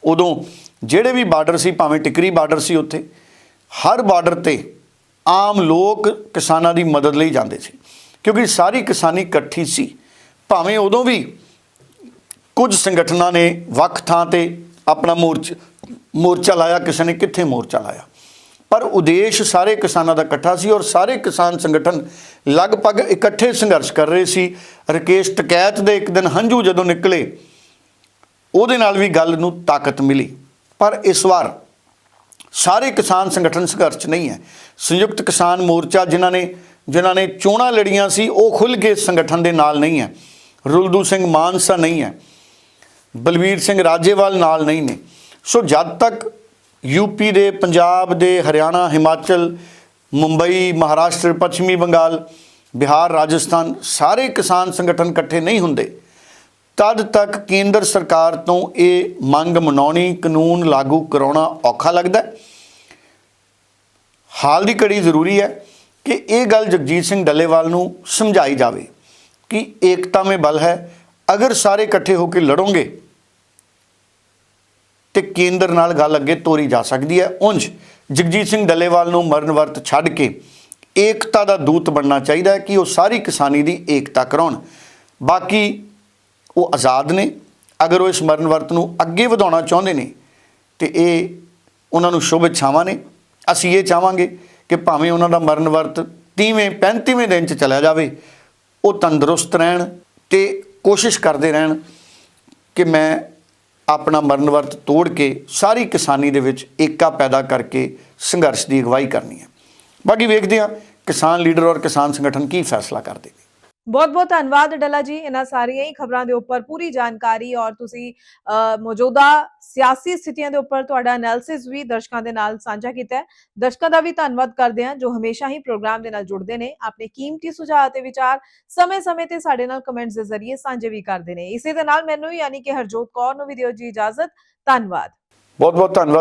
ਉਦੋਂ ਜਿਹੜੇ ਵੀ ਬਾਰਡਰ ਸੀ, ਭਾਵੇਂ ਟਿਕਰੀ ਬਾਰਡਰ ਸੀ ਉੱਥੇ, ਹਰ ਬਾਰਡਰ ਤੇ ਆਮ ਲੋਕ ਕਿਸਾਨਾਂ ਦੀ ਮਦਦ ਲਈ ਜਾਂਦੇ ਸੀ। ਕਿਉਂਕਿ ਸਾਰੀ ਕਿਸਾਨੀ ਇਕੱਠੀ ਸੀ। ਭਾਵੇਂ ਉਦੋਂ ਵੀ ਕੁਝ ਸੰਗਠਨਾਂ ਨੇ ਵੱਖ ਥਾਂ ਤੇ ਆਪਣਾ ਮੋਰਚਾ ਮੋਰਚਾ ਲਾਇਆ, ਕਿਸੇ ਨੇ ਕਿੱਥੇ ਮੋਰਚਾ ਲਾਇਆ। ਪਰ ਉਦੇਸ਼ ਸਾਰੇ ਕਿਸਾਨਾਂ ਦਾ ਇਕੱਠਾ ਸੀ ਔਰ ਸਾਰੇ ਕਿਸਾਨ ਸੰਗਠਨ ਲਗਭਗ ਇਕੱਠੇ ਸੰਘਰਸ਼ ਕਰ ਰਹੇ ਸੀ। ਰਕੇਸ਼ ਟਕੈਤ ਦੇ ਇੱਕ ਦਿਨ ਹੰਝੂ ਜਦੋਂ ਨਿਕਲੇ, ਉਹਦੇ ਨਾਲ ਵੀ ਗੱਲ ਨੂੰ ਤਾਕਤ ਮਿਲੀ। ਪਰ ਇਸ ਵਾਰ ਸਾਰੇ ਕਿਸਾਨ ਸੰਗਠਨ ਸੰਘਰਸ਼ ਨਹੀਂ ਹੈ। ਸੰਯੁਕਤ ਕਿਸਾਨ ਮੋਰਚਾ ਜਿਨ੍ਹਾਂ ਨੇ ਜਿਨ੍ਹਾਂ ਨੇ ਚੋਣਾਂ ਲੜੀਆਂ ਸੀ, ਉਹ ਖੁੱਲ੍ਹ ਕੇ ਸੰਗਠਨ ਦੇ ਨਾਲ ਨਹੀਂ ਹੈ। ਰੁਲਦੂ ਸਿੰਘ ਮਾਨਸਾ ਨਹੀਂ ਹੈ। ਬਲਵੀਰ ਸਿੰਘ ਰਾਜੇਵਾਲ ਨਾਲ ਨਹੀਂ ਨੇ। ਸੋ ਜਦ ਤੱਕ ਯੂਪੀ ਦੇ ਪੰਜਾਬ ਦੇ ਹਰਿਆਣਾ, ਹਿਮਾਚਲ, ਮੁੰਬਈ, ਮਹਾਰਾਸ਼ਟਰ, ਪੱਛਮੀ ਬੰਗਾਲ, ਬਿਹਾਰ, ਰਾਜਸਥਾਨ ਸਾਰੇ ਕਿਸਾਨ ਸੰਗਠਨ ਇਕੱਠੇ ਨਹੀਂ ਹੁੰਦੇ। ਤਦ ਤੱਕ ਕੇਂਦਰ ਸਰਕਾਰ ਤੋਂ ਇਹ ਮੰਗ ਮਨਾਉਣੀ ਕਾਨੂੰਨ ਲਾਗੂ ਕਰਾਉਣਾ ਔਖਾ ਲੱਗਦਾ ਹਾਲ ਦੀ ਘੜੀ ਜ਼ਰੂਰੀ ਹੈ ਕਿ ਇਹ ਗੱਲ ਜਗਜੀਤ ਸਿੰਘ ਡੱਲੇਵਾਲ ਨੂੰ ਸਮਝਾਈ ਜਾਵੇ ਕਿ ਏਕਤਾ ਮੇਂ ਬਲ ਹੈ। ਅਗਰ ਸਾਰੇ ਇਕੱਠੇ ਹੋ ਕੇ ਲੜੋਗੇ ਤੇ ਕੇਂਦਰ ਨਾਲ ਗੱਲ ਅੱਗੇ ਤੋਰੀ ਜਾ ਸਕਦੀ ਹੈ। ਉਂਝ ਜਗਜੀਤ ਸਿੰਘ ਡੱਲੇਵਾਲ ਨੂੰ ਮਰਨ ਵਰਤ ਛੱਡ ਕੇ ਏਕਤਾ ਦਾ ਦੂਤ ਬਣਨਾ ਚਾਹੀਦਾ ਹੈ ਕਿ ਉਹ ਸਾਰੀ ਕਿਸਾਨੀ ਦੀ ਏਕਤਾ ਕਰਾਉਣ। ਬਾਕੀ ਉਹ ਆਜ਼ਾਦ ਨੇ। ਅਗਰ ਉਹ ਇਸ ਮਰਨ ਵਰਤ ਨੂੰ ਅੱਗੇ ਵਧਾਉਣਾ ਚਾਹੁੰਦੇ ਨੇ, ਤੇ ਇਹ ਉਹਨਾਂ ਨੂੰ ਸ਼ੁਭ ਇੱਛਾਵਾਂ ਨੇ। ਅਸੀਂ ਇਹ ਚਾਹਾਂਗੇ ਕਿ ਭਾਵੇਂ ਉਹਨਾਂ ਦਾ ਮਰਨ ਵਰਤ 30ਵੇਂ 35ਵੇਂ ਦਿਨ ਚ ਚਲਾ ਜਾਵੇ, ਉਹ ਤੰਦਰੁਸਤ ਰਹਿਣ ਤੇ ਕੋਸ਼ਿਸ਼ ਕਰਦੇ ਰਹਿਣ ਕਿ ਮੈਂ ਆਪਣਾ ਮਰਨ ਵਰਤ ਤੋੜ ਕੇ ਸਾਰੀ ਕਿਸਾਨੀ ਦੇ ਵਿੱਚ ਏਕਾ ਪੈਦਾ ਕਰਕੇ ਸੰਘਰਸ਼ ਦੀ ਅਗਵਾਈ ਕਰਨੀ ਹੈ। ਬਾਕੀ ਵੇਖਦੇ ਹਾਂ ਕਿਸਾਨ ਲੀਡਰ ਔਰ ਕਿਸਾਨ ਸੰਗਠਨ ਕੀ ਫੈਸਲਾ ਕਰਦੇ। ਬਹੁਤ ਬਹੁਤ ਧੰਨਵਾਦ ਡੱਲਾ ਜੀ ਇਹਨਾਂ ਸਾਰੀਆਂ ਹੀ ਖਬਰਾਂ ਦੇ ਉੱਪਰ ਪੂਰੀ ਜਾਣਕਾਰੀ ਔਰ ਤੁਸੀਂ ਅ, ਮੌਜੂਦਾ ਸਿਆਸੀ ਸਥਿਤੀਆਂ ਦੇ ਉੱਪਰ ਤੁਹਾਡਾ ਐਨਾਲਿਸਿਸ ਵੀ ਦਰਸ਼ਕਾਂ ਦੇ ਨਾਲ ਸਾਂਝਾ ਕੀਤਾ ਹੈ। ਦਰਸ਼ਕਾਂ ਦਾ ਵੀ ਧੰਨਵਾਦ ਕਰਦੇ ਹਾਂ ਜੋ ਹਮੇਸ਼ਾ ਹੀ ਪ੍ਰੋਗਰਾਮ ਦੇ ਨਾਲ ਜੁੜਦੇ ਨੇ ਆਪਣੇ ਕੀਮਤੀ ਸੁਝਾਅ ਤੇ ਵਿਚਾਰ ਸਮੇਂ-ਸਮੇਂ ਤੇ ਸਾਡੇ ਨਾਲ ਕਮੈਂਟਸ ਦੇ ਜ਼ਰੀਏ ਸਾਂਝੇ ਵੀ ਕਰਦੇ ਨੇ। ਇਸੇ ਦੇ ਨਾਲ ਮੈਨੂੰ ਯਾਨੀ ਕਿ ਹਰਜੋਤ ਕੌਰ ਨੂੰ ਵੀ ਦਿਓ ਜੀ ਇਜਾਜ਼ਤ। ਧੰਨਵਾਦ। ਬਹੁਤ ਬਹੁਤ ਧੰਨਵਾਦ।